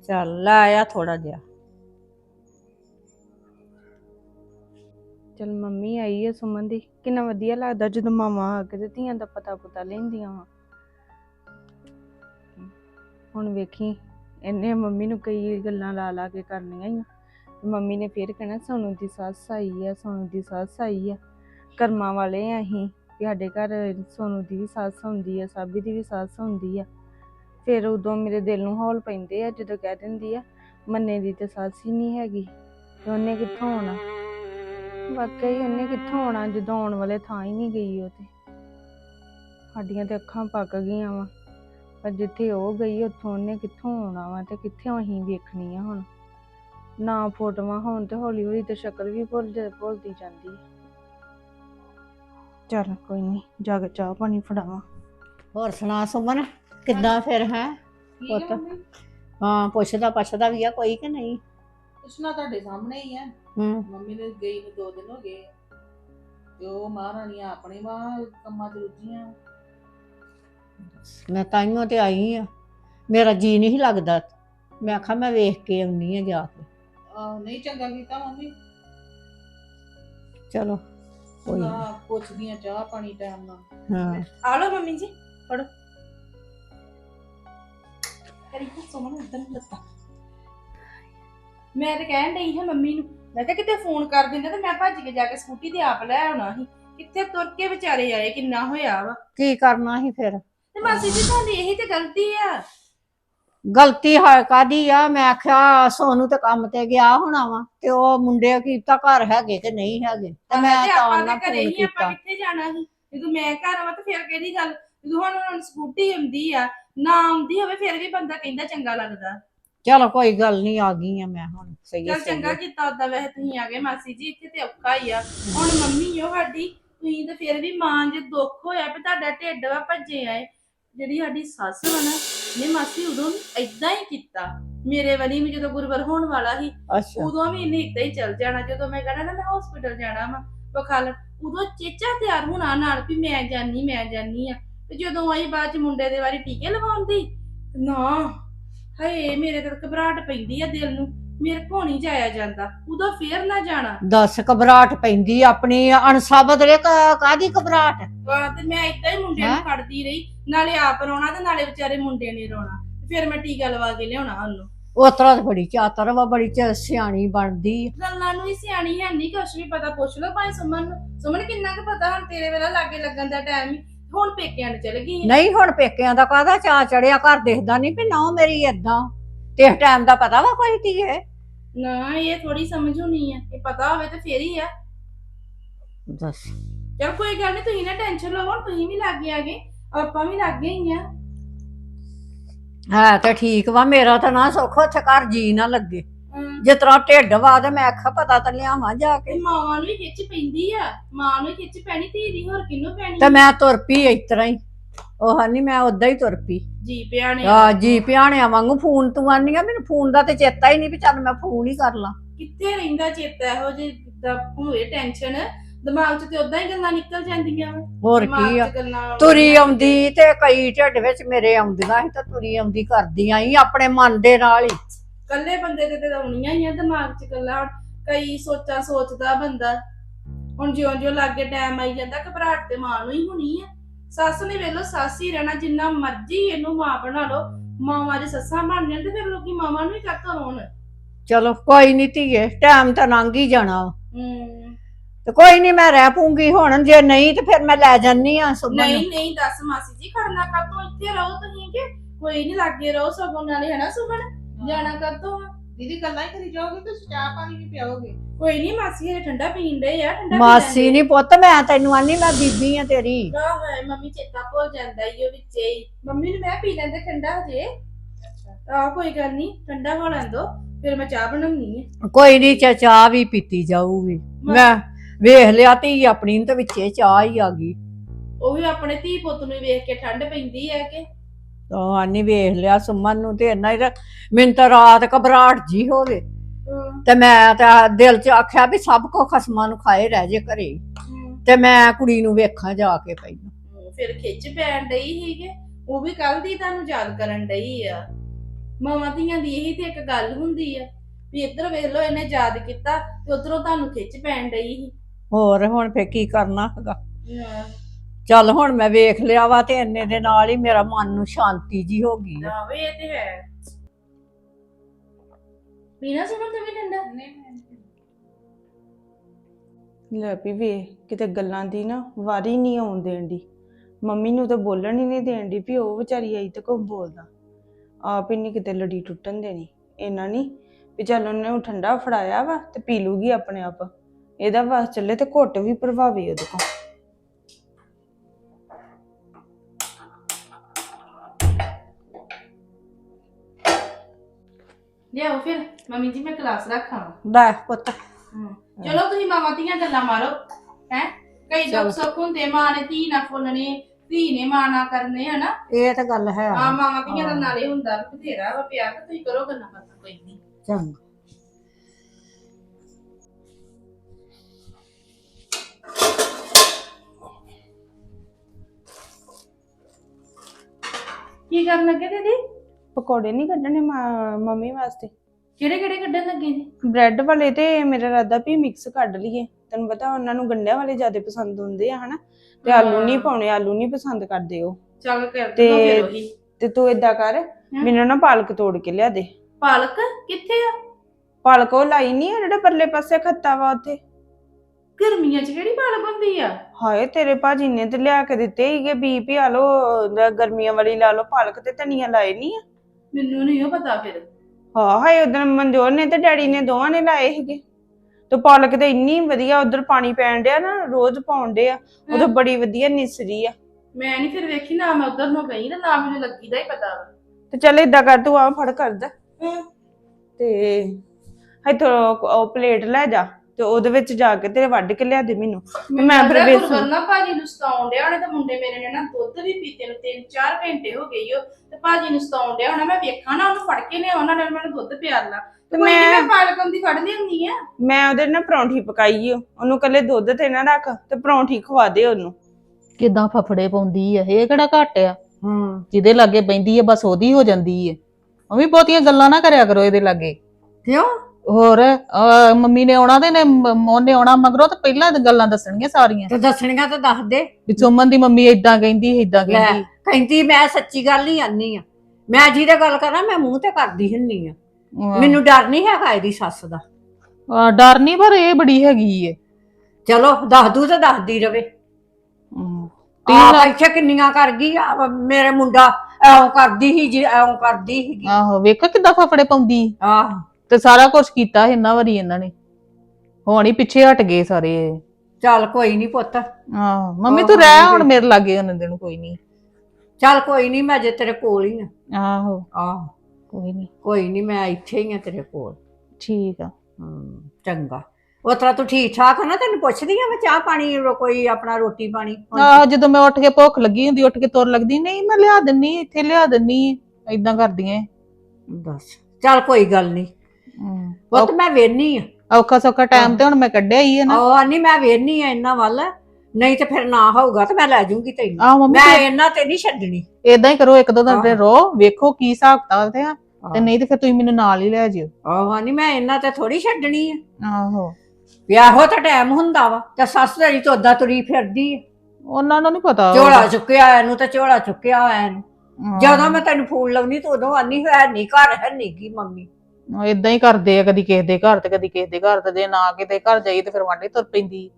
ਚੱਲ ਲੈ ਆ ਥੋੜਾ ਜਿਹਾ। ਚਲ ਮੰਮੀ ਆਈ ਹੈ ਸੁਮਨ ਦੀ। ਕਿੰਨਾ ਵਧੀਆ ਲੱਗਦਾ ਜਦੋਂ ਮਾਮਾ ਆ ਕੇ ਤੇ ਧੀਆਂ ਦਾ ਪਤਾ ਪਤਾ ਲੈਂਦੀਆਂ ਵਾ। ਹੁਣ ਵੇਖੀ, ਇਹਨੇ ਮੰਮੀ ਨੂੰ ਕਈ ਗੱਲਾਂ ਲਾ ਲਾ ਕੇ ਕਰਨੀਆਂ ਹੀ ਮੰਮੀ ਨੇ ਫੇਰ ਕਹਿਣਾ, ਸੋਨੂੰ ਦੀ ਸੱਸ ਆਈ ਆ, ਸੋਨੂੰ ਦੀ ਸੱਸ ਆਈ ਆ। ਕਰਮਾਂ ਵਾਲੇ ਆ ਅਸੀਂ, ਵੀ ਸਾਡੇ ਘਰ ਸੋਨੂੰ ਦੀ ਵੀ ਸੱਸ ਹੁੰਦੀ ਆ, ਸਾਬੀ ਦੀ ਵੀ ਸੱਸ ਹੁੰਦੀ ਆ। ਫਿਰ ਉਦੋਂ ਮੇਰੇ ਦਿਲ ਨੂੰ ਹੌਲ ਪੈਂਦੇ ਆ ਜਦੋਂ ਕਹਿ ਦਿੰਦੀ ਆ, ਮੰਨੇ ਦੀ ਤੇ ਸੱਸ ਹੀ ਨਹੀਂ ਹੈਗੀ, ਤੇ ਉਹਨੇ ਕਿੱਥੋਂ ਆਉਣਾ? ਵਾਕਈ ਉਹਨੇ ਕਿੱਥੋਂ ਆਉਣਾ? ਜਦੋਂ ਆਉਣ ਵਾਲੇ ਥਾਂ ਹੀ ਨਹੀਂ ਗਈ ਉਹ ਤੇ। ਸਾਡੀਆਂ ਤੇ ਅੱਖਾਂ ਪੱਕ ਗਈਆਂ ਵਾ। ਪਰ ਜਿੱਥੇ ਉਹ ਗਈ ਉੱਥੋਂ ਉਹਨੇ ਕਿੱਥੋਂ ਆਉਣਾ ਵਾ ਤੇ ਕਿੱਥੇ ਅਸੀਂ ਵੇਖਣੀ ਆ ਹੁਣ? ਨਾ ਫੋਟੋਆਂ ਹੋਣ ਤੇ ਹੌਲੀ ਹੌਲੀ ਤੇ ਸ਼ਕਲ ਵੀ ਭੁੱਲ ਜਾ- ਭੁੱਲਦੀ ਜਾਂਦੀ ਹੈ ਚੱਲ ਕੋਈ ਨਹੀਂ ਜਾ ਕੇ ਚਾਹ ਪਾਣੀ ਫੜਾਵਾਂ। ਹੋਰ ਸੁਣਾ ਸੁਮਨ ਕਿੱਦਾਂ ਫਿਰ ਹੈ? ਪੁੱਤ। ਹਾਂ ਪੁੱਛਦਾ ਪੁੱਛਦਾ ਵੀ ਆ ਕੋਈ ਕਿ ਨਹੀਂ? ਪੁੱਛਣਾ ਤੁਹਾਡੇ ਸਾਹਮਣੇ ਹੀ ਹੈ ਹੂੰ। ਮੰਮੀ ਨੇ ਗਈ ਨੂੰ ਦੋ ਦਿਨ ਹੋ ਗਏ। ਤੇ ਉਹ ਮਹਾਰਾਣੀਆਂ ਆਪਣੇ ਮਾਂ ਕੰਮਾਂ 'ਚ ਰੁੱਝੀਆਂ। ਮੈਂ ਤਾਈਓ ਤੇ ਆਈ ਆ। ਮੇਰਾ ਜੀ ਨਹੀਂ ਲੱਗਦਾ। ਮੈਂ ਆਖਾਂ ਮੈਂ ਵੇਖ ਕੇ ਆਉਣੀ ਆ ਜਾ ਕੇ। ਆਹ ਨਹੀਂ ਚੰਗਾ ਕੀਤਾ ਮੰਮੀ। ਚਲੋ ਕੋਈ ਨੀ। ਨਾ। ਪੁੱਛਦੀਆਂ ਚਾਹ ਪਾਣੀ ਟਾਈਮ ਨਾਲ। ਹਾਂ। ਆ ਲਓ ਮੰਮੀ ਜੀ ਪੜੋ ਕਰੀ ਕੋ ਸੁਮਨ ਉਧਰ ਨੂੰ ਲੱਤਾ। ਮੈਂ ਤੇ ਕਹਿਣ ਡਈ ਹਾਂ ਮੰਮੀ ਨੂੰ। ਮੈਂ ਕਿਹਾ ਕਿਤੇ ਫੋਨ ਕਰ ਦਿੰਦੇ ਤੇ ਮੈਂ ਭੱਜ ਕੇ ਜਾ ਕੇ ਸਕੂਟੀ ਤੇ ਆਪ ਲੈ ਆਉਣਾ ਸੀ। ਕਿੱਥੇ ਤੁਰ ਕੇ ਵਿਚਾਰੇ ਆਏ ਕਿੰਨਾ ਹੋਇਆ ਵਾ? ਕੀ ਕਰਨਾ ਸੀ ਫਿਰ? ਤੇ ਮਾਸੀ ਜੀ ਤੁਹਾਡੀ ਇਹੀ ਤੇ ਗਲਤੀ ਆ। ਗਲਤੀ ਹੈ ਕਾਦੀ ਆ? ਮੈਂ ਆਖਿਆ ਸੋਨੂੰ ਤੇ ਕੰਮ ਤੇ ਗਿਆ ਹੋਣਾ ਵਾ ਤੇ ਉਹ ਮੁੰਡੇ ਕੀਤਾ ਘਰ ਹੈਗੇ ਕਿ ਨਹੀਂ ਹੈਗੇ। ਤੇ ਮੈਂ ਤੇ ਉਹਨਾਂ ਤੇ ਘਰੇ ਹੀ ਆਪਾਂ ਕਿੱਥੇ ਜਾਣਾ ਸੀ? ਜਦੋਂ ਮੈਂ ਘਰ ਆਵਾਂ ਤਾਂ ਫਿਰ ਕਿਹੜੀ ਗੱਲ? ਜਦੋਂ ਹੁਣ ਹੁਣ ਸਕੂਟੀ ਆਉਂਦੀ ਆ ਨਾ ਆਉਂਦੀ ਹੋਵੇ ਫਿਰ ਵੀ ਬੰਦਾ ਕਹਿੰਦਾ ਚੰਗਾ ਲੱਗਦਾ। ਚਲੋ ਕੋਈ ਗੱਲ ਨਹੀਂ ਆ ਗਈ ਆ ਮੈਂ ਹੁਣ ਸਹੀ ਚੱਲ ਚੰਗਾ ਕੀਤਾ ਉਦਾਂ ਵੈਸੇ ਤੁਸੀਂ ਆ ਗਏ ਮਾਸੀ ਜੀ ਇੱਥੇ ਤੇ ਔਖਾ ਹੀ ਆ। ਹੁਣ ਮੰਮੀ ਹੋ ਸਾਡੀ ਤੁਸੀਂ ਤਾਂ ਫਿਰ ਵੀ ਮਾਂ ਜੇ ਦੁੱਖ ਹੋਇਆ ਵੀ ਤੁਹਾਡਾ ਢਿੱਡ ਵਾ ਭੱਜੇ ਆਏ। ਜਿਹੜੀ ਸਾਡੀ ਸੱਸ ਵਾ ਨਾ ਨੇ ਮਾਸੀ ਉਦੋਂ ਏਦਾਂ ਹੀ ਕੀਤਾ। ਮੇਰੇ ਵਾਲੀ ਵੀ ਜਦੋਂ ਗੁਰਵਰ ਹੋਣ ਵਾਲਾ ਸੀ ਅੱਛਾ। ਉਦੋਂ ਵੀ ਇਹਨੇ ਏਦਾਂ ਹੀ ਚੱਲ ਜਾਣਾ। ਜਦੋਂ ਮੈਂ ਕਹਿਣਾ ਨਾ ਮੈਂ ਹਸਪੀਟਲ ਜਾਣਾ ਵਾ ਬਖਾਲ ਉਦੋਂ ਚੇਚਾ ਤਿਆਰ ਹੋਣਾ ਨਾਲ ਵੀ ਮੈਂ ਜਾਨੀ ਮੈਂ ਜਾਨੀ ਆ। ਤੇ ਜਦੋਂ ਆਈ ਬਾਅਦ ਚ ਮੁੰਡੇ ਦੇ ਵਾਰੀ ਟੀਕੇ ਲਵਾਉਂਦੀ ਨਾ। ਹਾਏ ਮੇਰੇ ਤੇ ਘਬਰਾਹਟ ਪੈਂਦੀ ਆ ਦਿਲ ਨੂੰ। ਮੇਰੇ ਕੋਲ ਨਹੀਂ ਜਾਇਆ ਜਾਂਦਾ। ਉਦੋਂ ਫੇਰ ਨਾ ਜਾਣਾ। ਦੱਸ ਘਬਰਾਹਟ ਪੈਂਦੀ ਆਪਣੀ ਅਣਸਬਦ ਰੇ ਕਾਦੀ ਘਬਰਾਹਟ? ਹਾਂ ਤੇ ਮੈਂ ਏਦਾਂ ਹੀ ਮੁੰਡੇ ਨੂੰ ਹੈਂ? ਖੜਦੀ ਰਹੀ। ਨਾਲੇ ਆਪ ਰੋਣਾ ਤੇ ਨਾਲੇ ਵਿਚਾਰੇ ਮੁੰਡੇ ਨੇ ਰੋਣਾ। ਫਿਰ ਮੈਂ ਟੀਕਾ ਲਵਾ ਕੇ ਲਿਆਉਣਾ ਉਹਨੂੰ। ਉਹ ਤਰ੍ਹਾਂ ਦੀ ਬੜੀ ਚਾਤਰ ਵਾ ਬੜੀ ਚ- ਸਿਆਣੀ ਬਣਦੀ ਆ। ਗੱਲਾਂ ਨੂੰ ਹੀ ਸਿਆਣੀ ਹੈ ਨਹੀਂ ਕੁਛ ਵੀ ਪਤਾ। ਪੁੱਛ ਲਓ ਭਾਈ ਸੁਮਨ ਨੂੰ। ਸੁਮਨ ਕਿੰਨਾ ਕੁ ਪਤਾ ਹੁਣ ਤੇਰੇ ਵੇਲਾ ਲਾਗੇ ਲੱਗਣ ਦਾ ਟਾਈਮ ਹੀ। ਹੁਣ ਪੇਕਿਆਂ ਨੂੰ ਚਲ ਗਈ। ਨਹੀਂ ਹੁਣ ਪੇਕਿਆਂ ਦਾ ਕਾਹਦਾ ਚਾ ਚੜਿਆ? ਘਰ ਦੇਖਦਾ ਨਹੀਂ ਵੀ ਨਾ ਮੇਰੀ ਏਦਾਂ। ਤੇ ਇਸ ਟਾਈਮ ਦਾ ਪਤਾ ਵਾ ਕੋਈ ਕੀ ਹੈ? ਨਾ ਇਹ ਥੋੜੀ ਸਮਝ ਹੋਣੀ ਆ। ਇਹ ਪਤਾ ਹੋਵੇ ਤੇ ਫੇਰ ਹੀ ਆ। ਦੱਸ। ਚਲ ਕੋਈ ਗੱਲ ਨਹੀਂ ਤੁਸੀਂ ਨਾ ਟੈਨਸ਼ਨ ਲਵੋ ਹੁਣ ਤੁਸੀਂ ਵੀ ਲੱਗੇ ਆਗੇ ਆਪਾਂ ਵੀ ਲੱਗੇ ਹੀ ਆ। ਹੈ ਤੇ ਠੀਕ ਵਾ ਮੇਰਾ ਤਾਂ ਨਾ ਸੁੱਖ ਉੱਥੇ ਘਰ ਜੀ ਨਾ ਲੱਗੇ। ਜਿਸ ਤਰ੍ਹਾਂ ਢਿੱਡ ਵਾ ਤੇ ਮੈਂ ਆਖਿਆ ਪਤਾ ਤਾਂ ਲਿਆਵਾਂ ਜਾ ਕੇ। ਮਾਵਾਂ ਨੂੰ ਹੀ ਖਿੱਚ ਪੈਂਦੀ ਆ। ਮਾਂ ਨੂੰ ਹੀ ਖਿੱਚ ਪੈਣੀ ਧੀ ਦੀ ਹੋਰ ਕਿਹਨੂੰ ਪੈਣੀ? ਤੇ ਮੈਂ ਤੁਰ ਪਈ ਇਸ ਤਰ੍ਹਾਂ ਹੀ। ਉਹ ਹਨੀ ਮੈਂ ਉਦਾਂ ਹੀ ਤੁਰ ਪਈ। ਜੀ ਪਿਆਣੇ ਆ ਜੀ ਪਿਆਣਿਆਂ ਵਾਂਗੂ ਫੋਨ ਤੂੰ ਆਨੀ ਆ ਮੈਨੂੰ ਫੋਨ ਦਾ ਤੇ ਚੇਤਾ ਹੀ ਨਹੀਂ ਵੀ ਚੱਲ ਮੈਂ ਫੋਨ ਹੀ ਕਰ ਲਾਂ। ਕਿੱਥੇ ਰਹਿੰਦਾ ਚੇਤਾ ਇਹੋ ਜੇ ਜਿੱਦਾਂ ਹੋਏ ਟੈਨਸ਼ਨ? ਦਿਮਾਗ 'ਚ ਤੇ ਉਦਾਂ ਹੀ ਗੱਲਾਂ ਨਿਕਲ ਜਾਂਦੀਆਂ। ਵਾ ਹੋਰ ਦਿਮਾਗ ਕੀ ਆ? ਗੱਲਾਂ ਤੁਰੀ ਆਉਂਦੀ ਤੇ ਕਈ ਢਿੱਡ ਵਿੱਚ ਮੇਰੇ ਆਉਂਦੀਆਂ ਸੀ ਤਾਂ ਤੁਰੀ ਆਉਂਦੀ ਕਰਦੀ ਆਈ ਆਪਣੇ ਮਨ ਦੇ ਨਾਲ ਹੀ। ਕੱਲੇ ਬੰਦੇ ਤੇ ਤੇ ਆਉਣੀਆਂ ਹੀ ਆ ਦਿਮਾਗ 'ਚ ਹੁਣ ਕਈ ਸੋਚਾਂ ਸੋਚਦਾ ਬੰਦਾ। ਹੁਣ ਜਿਉਂ ਜਿਉਂ ਲਾਗੇ ਟਾਈਮ ਆਈ ਜਾਂਦਾ ਘਬਰਾਹਟ ਤੇ ਮਾਂ ਨੂੰ ਹੀ ਹੋਣੀ ਆ। ਸੱਸ ਨੇ ਵੇਲੋ ਸੱਸ ਹੀ ਰਹਿਣਾ ਜਿੰਨਾ ਮਰਜ਼ੀ ਇਹਨੂੰ ਮਾਂ ਬਣਾ ਲਓ। ਮਾਵਾਂ ਦੀ ਸੱਸਾਂ ਬਣ ਜਾਣ ਤੇ ਫਿਰ ਲੋਕੀ ਮਾਵਾਂ ਨੂੰ ਹੀ ਕੱਤੋਂ ਰੋਣ ਚਲੋ ਕੋਈ ਨਹੀਂ ਧੀਏ ਟਾਈਮ ਤਾਂ ਲੰਘ ਹੀ ਜਾਣਾ। ਵਾ। ਹੂੰ। ਤੇ ਕੋਈ ਨਹੀਂ ਮੈਂ ਰਹਿ ਪੂੰਗੀ ਹੁਣ ਜੇ ਨਹੀਂ ਤੇ ਫਿਰ ਮੈਂ ਲੈ ਜਾਨੀ ਆ ਸੁਮਨ ਨੂੰ ਨਹੀਂ ਨਹੀਂ ਦੱਸ ਮਾਸੀ ਜੀ ਖੜਨਾ ਕੱਤੋਂ ਇੱਥੇ ਰਹੋ ਤੁਸੀਂ ਕਿ ਕੋਈ ਨਹੀਂ ਲਾਗੇ ਰਹੋ ਸਗੋਂ ਨਾਲੇ ਹੈ ਨਾ ਸੁਮਨ? ਜਾਣਾ ਕੱਤੋਂ ਦੀਦੀ ਗੱਲਾਂ ਹੀ ਕਰੀ ਜਾਓਗੇ ਤੁਸੀਂ ਚਾਹ ਪਾਣੀ ਵੀ ਪਿਆਓਗੇ। ਕੋਈ ਨਹੀਂ ਮਾਸੀ ਹਜੇ ਠੰਡਾ ਪੀਣ ਦੇ ਆ ਠੰਡਾ ਪੀ ਮਾਸੀ ਲੈਂਦੇ। ਨਹੀਂ ਪੁੱਤ ਮੈਂ ਤੈਨੂੰ ਆਨੀ ਮੈਂ ਬੀਬੀ ਆ ਤੇਰੀ। ਆਹ ਹੈ ਮੰਮੀ ਚੇਤਾ ਭੁੱਲ ਜਾਂਦਾ ਈ ਉਹ ਵਿੱਚੇ ਹੀ ਮੰਮੀ ਨੂੰ ਮੈਂ ਪੀ ਲੈਂਦੇ ਠੰਡਾ ਹਜੇ। ਆਹ ਕੋਈ ਗੱਲ ਨਹੀਂ ਠੰਡਾ ਹੋ ਲੈਣ ਦੋ ਫਿਰ ਮੈਂ ਚਾਹ ਬਣਾਉਣੀ ਹੈ ਕੋਈ ਨਹੀਂ ਚਾਹ ਵੀ ਪੀਤੀ ਜਾਊਗੀ। ਮੈਂ ਵੇਖ ਲਿਆ ਧੀ ਆਪਣੀ ਨੂੰ ਤੇ ਵਿੱਚੇ ਚਾਹ ਹੀ ਆ ਗਈ। ਉਹ ਵੀ ਆਪਣੇ ਧੀ ਪੁੱਤ ਨੂੰ ਵੇਖ ਕੇ ਠੰਡ ਪੈਂਦੀ ਹੈ ਕਿ। ਤਾਂ ਆਨੀ ਵੇਖ ਲਿਆ ਸੁਮਨ ਨੂੰ ਤੇ ਇੰਨਾ ਹੀ ਤਾਂ- ਮੈਨੂੰ ਤਾਂ ਰਾਤ ਘਬਰਾਹਟ ਜੀ ਹੋਵੇ। ਹਮ, ਤੇ ਮੈਂ ਤਾਂ ਦਿਲ 'ਚ ਆਖਿਆ ਵੀ ਸਭ ਕੋ ਖਸਮਾਂ ਨੂੰ ਖਾਏ ਰਹਿ ਜੇ ਘਰੇ। ਹਮ, ਤੇ ਮੈਂ ਕੁੜੀ ਨੂੰ ਵੇਖਾਂ ਜਾ ਕੇ ਪਹਿਲਾਂ। ਫਿਰ ਖਿੱਚ ਪੈਣ ਡਈ ਸੀਗੇ। ਉਹ ਵੀ ਕੱਲ ਦੀ ਤੁਹਾਨੂੰ ਯਾਦ ਕਰਨ ਡਈ ਆ। ਮਾਵਾਂ ਧੀਆਂ ਦੀ ਇਹੀ ਤੇ ਇੱਕ ਗੱਲ ਹੁੰਦੀ ਆ ਵੀ ਇੱਧਰ ਵੇਖ ਲਓ ਇਹਨੇ ਯਾਦ ਕੀਤਾ ਤੇ ਉਧਰੋਂ ਤੁਹਾਨੂੰ ਖਿੱਚ ਪੈਣ ਡਈ ਸੀ। ਹੋਰ ਹੁਣ ਫੇ ਕੀ ਕਰਨਾ ਹੈਗਾ? ਚੱਲ ਹੁਣ ਮੈਂ ਵੇਖ ਲਿਆ ਵਾ ਤੇ ਇੰਨੇ ਦੇ ਨਾਲ ਹੀ ਮੇਰਾ ਮਨ ਨੂੰ ਸ਼ਾਂਤੀ ਜੀ ਹੋ ਗਈ ਆ। ਆਹੋ ਇਹ ਤੇ ਹੈ। ਪੀਣਾ ਸੁਣਨ ਤੇ ਵੀ ਠੰਡਾ? ਲੈ ਵੀ ਵੇ ਕਿਤੇ ਗੱਲਾਂ ਦੀ ਨਾ ਵਾਰੀ ਨਹੀਂ ਆਉਣ ਦੇਣ ਦੀ। ਮੰਮੀ ਨੂੰ ਤਾਂ ਬੋਲਣ ਹੀ ਨਹੀਂ ਦੇਣ ਦੀ ਵੀ ਉਹ ਵਿਚਾਰੀ ਆਈ ਤੇ ਕੋਈ ਬੋਲਦਾ। ਆਪ ਹੀ ਨਹੀਂ ਕਿਤੇ ਲੜੀ ਟੁੱਟਣ ਦੇਣੀ। ਇਹਨਾਂ ਨਹੀਂ ਵੀ ਚੱਲ ਉਹਨੇ ਉਹ ਠੰਡਾ ਫੜਾਇਆ ਵਾ ਤੇ ਪੀ ਲੂਗੀ ਆਪਣੇ ਆਪ। ਇਹਦਾ ਵਾਸ ਚੱਲੇ ਤੇ ਘੁੱਟ ਵੀ ਪ੍ਰਭਾਵੀ ਉਹਦੇ ਕੋਲ। ਲਿਆਓ ਫਿਰ ਮੰਮੀ ਜੀ ਮੈਂ ਕਲਾਸ ਰੱਖਾਂ। ਲੈ ਪੁੱਤ। ਚਲੋ ਤੁਸੀਂ ਮਾਵਾਂ ਧੀਆਂ ਗੱਲਾਂ ਮਾਰੋ ਹੈ? ਕਈ ਦੁੱਖ ਸੁੱਖ ਹੁੰਦੇ ਮਾਂ ਨੇ ਧੀ ਨਾ ਫੁੱਲਣੇ ਧੀ ਨੇ ਮਾਂ ਨਾ ਕਰਨੇ ਹਨਾ? ਇਹ ਤਾਂ ਗੱਲ ਹੈ। ਆ ਮਾਵਾਂ ਧੀਆਂ ਦਾ ਨਾਲੇ ਹੁੰਦਾ ਬਥੇਰਾ ਵਾ ਪਿਆਰ ਤੇ ਤੁਸੀਂ ਕਰੋ ਗੱਲਾਂ ਬਾਤਾਂ ਕੋਈ ਨਹੀਂ ਚੰਗਾ। ਕੀ ਕਰਨ ਲੱਗੇ ਦੀਦੀ? ਪਕੌੜੇ ਨਹੀਂ ਕੱਢਣੇ ਮਾਂ- ਮੰਮੀ ਵਾਸਤੇ। ਕਿਹੜੇ ਕਿਹੜੇ ਕੱਢਣ ਲੱਗੇ ਜੀ ਬ੍ਰੈਡ ਵਾਲੇ ਤੇ ਮੇਰਾ ਇਰਾਦਾ ਵੀ ਮਿਕਸ ਕੱਢ ਲਈਏ। ਤੈਨੂੰ ਪਤਾ ਉਹਨਾਂ ਨੂੰ ਗੰਡਿਆਂ ਵਾਲੇ ਜ਼ਿਆਦਾ ਪਸੰਦ ਹੁੰਦੇ ਆ ਹਨਾ? ਤੇ ਆਲੂ ਨਹੀਂ ਪਾਉਣੇ ਆਲੂ ਨਹੀਂ ਪਸੰਦ ਕਰਦੇ ਉਹ। ਚੱਲ ਕਰ ਤੇ- ਫਿਰ ਉਹੀ। ਤੇ ਤੂੰ ਏਦਾਂ ਕਰ ਮੈਨੂੰ ਨਾ ਪਾਲਕ ਤੋੜ ਕੇ ਲਿਆ ਦੇ। ਪਾਲਕ? ਕਿੱਥੇ ਆ? ਪਾਲਕ ਉਹ ਲਾਈ ਨਹੀਂ ਆ ਜਿਹੜਾ ਪਰਲੇ ਪਾਸੇ ਖੱਤਾ ਵਾ ਉੱਥੇ। ਗਰਮੀਆਂ 'ਚ ਕਿਹੜੀ ਪਾਲਕ ਹੁੰਦੀ ਆ? ਹਾਏ ਤੇਰੇ ਭਾਜੀ ਨੇ ਤੇ ਲਿਆ ਕੇ ਦਿੱਤੇ ਹੀਗੇ ਪੀ ਆ ਲੋ ਗਰਮੀਆਂ ਵਾਲੀ ਲਾ ਲੋ ਪਾਲਕ ਤੇ ਧਨੀਆ ਲਾਏ ਨਹੀਂ ਆ। ਮੈਨੂੰ ਨਹੀਂ ਉਹ ਪਤਾ ਫਿਰ। ਹਾਂ ਹਾਏ ਉਧਰ ਮਨਜੋਰ ਨੇ ਤੇ ਡੈਡੀ ਨੇ ਦੋਵਾਂ ਨੇ ਲਾਏ ਸੀਗੇ। ਤੇ ਪਾਲਕ ਤੇ ਇੰਨੀ ਵਧੀਆ ਉਧਰ ਪਾਣੀ ਪੈਣ ਡਿਆ ਨਾ ਰੋਜ਼ ਪਾਉਣ ਡਿਆ ਤਾਂ ਬੜੀ ਵਧੀਆ ਨਿਸਰੀ ਆ। ਮੈਂ ਨਹੀਂ ਫਿਰ ਵੇਖੀ ਨਾ ਮੈਂ ਉਧਰ ਨੂੰ ਗਈ ਤੇ ਨਾ ਮੈਨੂੰ ਲੱਗੀ ਦਾ ਹੀ ਪਤਾ ਵਾ। ਤੇ ਚੱਲ ਏਦਾਂ ਕਰ ਤੂੰ ਆ ਫੜ ਕਰਦਾ ਤੇ ਇੱਥੋਂ ਉਹ ਪਲੇਟ ਲੈ ਜਾ। ਤੇ ਉਹਦੇ ਵਿੱਚ ਜਾ ਕੇ ਤੇਰੇ ਵੱਢ ਕੇ ਲਿਆ ਦੇ ਮੈਨੂੰ। ਤੇ ਮੈਂ ਫਿਰ ਵੇਸਣ ਕਰਨਾ ਭਾਜੀ ਨੂੰ ਸਤਾਉਣ ਡਿਆ ਉਹਨੇ ਤੇ ਮੁੰਡੇ ਮੇਰੇ ਨੇ ਨਾ ਦੁੱਧ ਵੀ ਪੀਤੇ ਨੂੰ ਤਿੰਨ ਚਾਰ ਘੰਟੇ ਹੋ ਗਏ ਓ। ਤੇ ਭਾਜੀ ਨੂੰ ਸਤਾਉਣ ਡਿਆ ਹੋਣਾ ਮੈਂ ਵੇਖਾਂ ਨਾ ਉਹਨੂੰ ਫੜ ਕੇ ਲਿਆਉਣਾ ਉਹਨਾਂ ਨੇ ਮੈਨੂੰ ਦੁੱਧ ਪਿਆਰ ਲਾ। ਤੇ ਮੈਂ ਮੈਂ- ਮੈਂ ਪਾਲਕਮ ਦੀ ਫੜ ਲਿਆਉਂਦੀ ਆ। ਮੈਂ ਉਹਦੇ ਨਾਲ ਪਰੌਂਠੀ ਪਕਾਈ ਓ। ਉਹਨੂੰ ਕੱਲੇ ਦੁੱਧ ਤੇ ਨਾ ਰੱਖ ਤੇ ਪਰੌਂਠੀ ਖਵਾ ਦੇ ਉਹਨੂੰ। ਕਿਦਾਂ ਫਫੜੇ ਪਾਉਂਦੀ ਆ ਇਹ ਕਿਹੜਾ ਘੱਟ ਆ? ਹੂੰ। ਜਿਹਦੇ ਲਾਗੇ ਬੈਂਦੀ ਆ ਬਸ ਉਹਦੀ ਹੋ ਜਾਂਦੀ ਆ। ਉਹ ਵੀ ਬਹੁਤੀਆਂ ਗੱਲਾਂ ਨਾ ਕਰਿਆ ਕਰੋ ਇਹਦੇ ਲਾਗੇ। ਕਿਉਂ? ਹੋਰ ਅਹ ਮੰਮੀ ਨੇ ਆਉਣਾ ਤੇ ਨੇ ਉਹਨੇ ਆਉਣਾ ਮਗਰੋਂ ਤੇ ਪਹਿਲਾਂ ਤਾਂ ਗੱਲਾਂ ਦੱਸਣੀਆਂ ਸਾਰੀਆਂ। ਤੇ ਦੱਸਣੀਆਂ ਤਾਂ ਦੱਸ ਦੇ। ਵੀ ਸੁਮਨ ਦੀ ਮੰਮੀ ਇਦਾਂ ਕਹਿੰਦੀ ਇਦਾਂ ਲੈ ਕਹਿੰਦੀ। ਕਹਿੰਦੀ ਮੈਂ ਸੱਚੀ ਗੱਲ ਹੀ ਆਨੀ ਆ। ਮੈਂ ਜਿਹਦੇ ਗੱਲ ਕਰਾਂ ਮੈਂ ਮੂੰਹ ਤੇ ਕਰਦੀ ਹੁੰਨੀ ਆ। ਮੈਨੂੰ ਡਰ ਨਹੀਂ ਹੈਗਾ ਇਹਦੀ ਸੱਸ ਦਾ। ਆਹ, ਡਰ ਨਹੀਂ ਪਰ ਇਹ ਬੜੀ ਹੈਗੀ ਏ। ਚਲੋ ਦੱਸ ਦੂ ਤੇ ਦੱਸਦੀ ਰਵੇ। ਹਮ, ਆ ਇੱਥੇ ਕਿੰਨੀਆਂ ਕਰ ਗਈ ਆ? ਮੇਰੇ ਮੁੰਡਾ ਐਉਂ ਕਰਦੀ ਸੀ ਜੀ ਐਉਂ ਕਰਦੀ ਸੀਗੀ। ਆਹੋ ਵੇਖ ਕਿਦਾਂ ਫਫੜੇ ਪਾਉਂਦੀ। ਆਹ। ਤੇ ਸਾਰਾ ਕੁਝ ਕੀਤਾ ਇਹਨਾਂ ਵਾਰੀ ਇਹਨਾਂ ਨੇ। ਹੁਣ ਹੀ ਪਿੱਛੇ ਹਟ ਗਏ ਸਾਰੇ। ਚੱਲ ਕੋਈ ਨਹੀਂ ਪੁੱਤ। ਆਹ ਮੰਮੀ ਤੂੰ ਰਹਿ ਹੁਣ ਮੇਰੇ ਲਾਗੇ ਉਹਨਾਂ ਦਿਨ ਕੋਈ ਨਹੀਂ ਚੱਲ ਕੋਈ ਨਹੀਂ ਮੈਂ ਜੇ ਤੇਰੇ ਕੋਲ ਹੀ ਆ। ਆਹੋ। ਆਹ। ਕੋਈ ਨਹੀਂ ਕੋਈ ਨਹੀਂ ਮੈਂ ਇੱਥੇ ਹੀ ਆ ਤੇਰੇ ਕੋਲ। ਠੀਕ ਆ। ਹਮ, ਚੰਗਾ। ਤਰ੍ਹਾਂ ਤੂੰ ਠੀਕ ਠਾਕ ਹੈ ਨਾ ਤੈਨੂੰ ਪੁੱਛਦੀ ਆ ਮੈਂ ਚਾਹ ਪਾਣੀ ਰੋ- ਕੋਈ ਆਪਣਾ ਰੋਟੀ ਪਾਣੀ? ਆਹ ਜਦੋਂ ਮੈਂ ਉੱਠ ਕੇ ਭੁੱਖ ਲੱਗੀ ਹੁੰਦੀ ਉੱਠ ਕੇ ਤੁਰ ਲੱਗਦੀ ਨਹੀਂ ਮੈਂ ਲਿਆ ਦਿੰਨੀ ਇੱਥੇ ਲਿਆ ਦਿੰਨੀ ਇਦਾਂ ਕਰਦੀਆਂ ਦੱਸ। ਚੱਲ ਕੋਈ ਗੱਲ ਨਹੀਂ ਪੁੱਤ ਮੈਂ ਵੇਹਨੀ ਆ। ਔਖਾ ਸੌਖਾ ਟਾਈਮ ਤੇ ਹੁਣ ਮੈਂ ਕੱਢਿਆ ਹੀ ਹੈ ਨਾ। ਉਹ ਨਹੀਂ ਮੈਂ ਵੇਹਨੀ ਆ ਇਹਨਾਂ ਵੱਲ। ਨਹੀਂ ਤੇ ਫਿਰ ਨਾ ਹੋਊਗਾ ਤੇ ਮੈਂ ਲੈ ਜਾਊਂਗੀ ਤੈਨੂੰ। ਮੈਂ ਇਹਨਾਂ ਤੇ ਨਹੀਂ ਛੱਡਣੀ। ਇਦਾਂ ਹੀ ਕਰੋ ਇੱਕ ਦੋ ਦਿਨ। ਰੋ ਵੇਖੋ ਕੀ ਹਿਸਾਬ ਕਿਤਾਬ ਤੇ ਆ। ਤੇ ਨਹੀਂ ਤੇ ਫਿਰ ਤੁਸੀਂ ਮੈਨੂੰ ਨਾਲ ਹੀ ਲੈ ਜਿਓ। ਆਹ ਨਹੀਂ ਮੈਂ ਇਹਨਾਂ ਤੇ ਥੋੜੀ ਛੱਡਣੀ ਆ। ਆਹੋ। ਵਿਆਹੋ ਤਾਂ ਟਾਈਮ ਹੁੰਦਾ ਵਾ ਤੇ ਸੱਸ ਤੇਰੀ ਤੋਂ ਓਦਾਂ ਤੁਰੀ ਫਿਰਦੀ ਆ। ਉਹਨਾਂ ਨੂੰ ਨਹੀਂ ਪਤਾ। ਝੋਲਾ ਚੁੱਕਿਆ ਇਹਨੂੰ ਤੇ ਝੋਲਾ ਚੁੱਕਿਆ ਹੋਇਆ ਇਹਨੂੰ। ਜਦੋਂ ਮੈਂ ਤੈਨੂੰ ਫੋਨ ਲਾਉਣੀ ਤੂੰ ਉਦੋਂ ਆਨੀ ਹੋਇਆ ਨਹੀਂ ਘਰ ਹੈ ਨਹੀਂ ਕੀ ਮੰਮੀ। ਇਦਾਂ ਹੀ ਕਰਦੇ ਆ ਕਦੀ ਕਿਸੇ ਦੇ ਘਰ ਤੇ ਕਦੀ ਕਿਸੇ ਦੇ ਘਰ ਤੇ ਜੇ ਨਾ ਕਿਤੇ ਘਰ ਜਾਈਏ ਤੇ ਫਿਰ ਵਾਂਡੇ ਤੁਰ ਪੈਂਦੀ।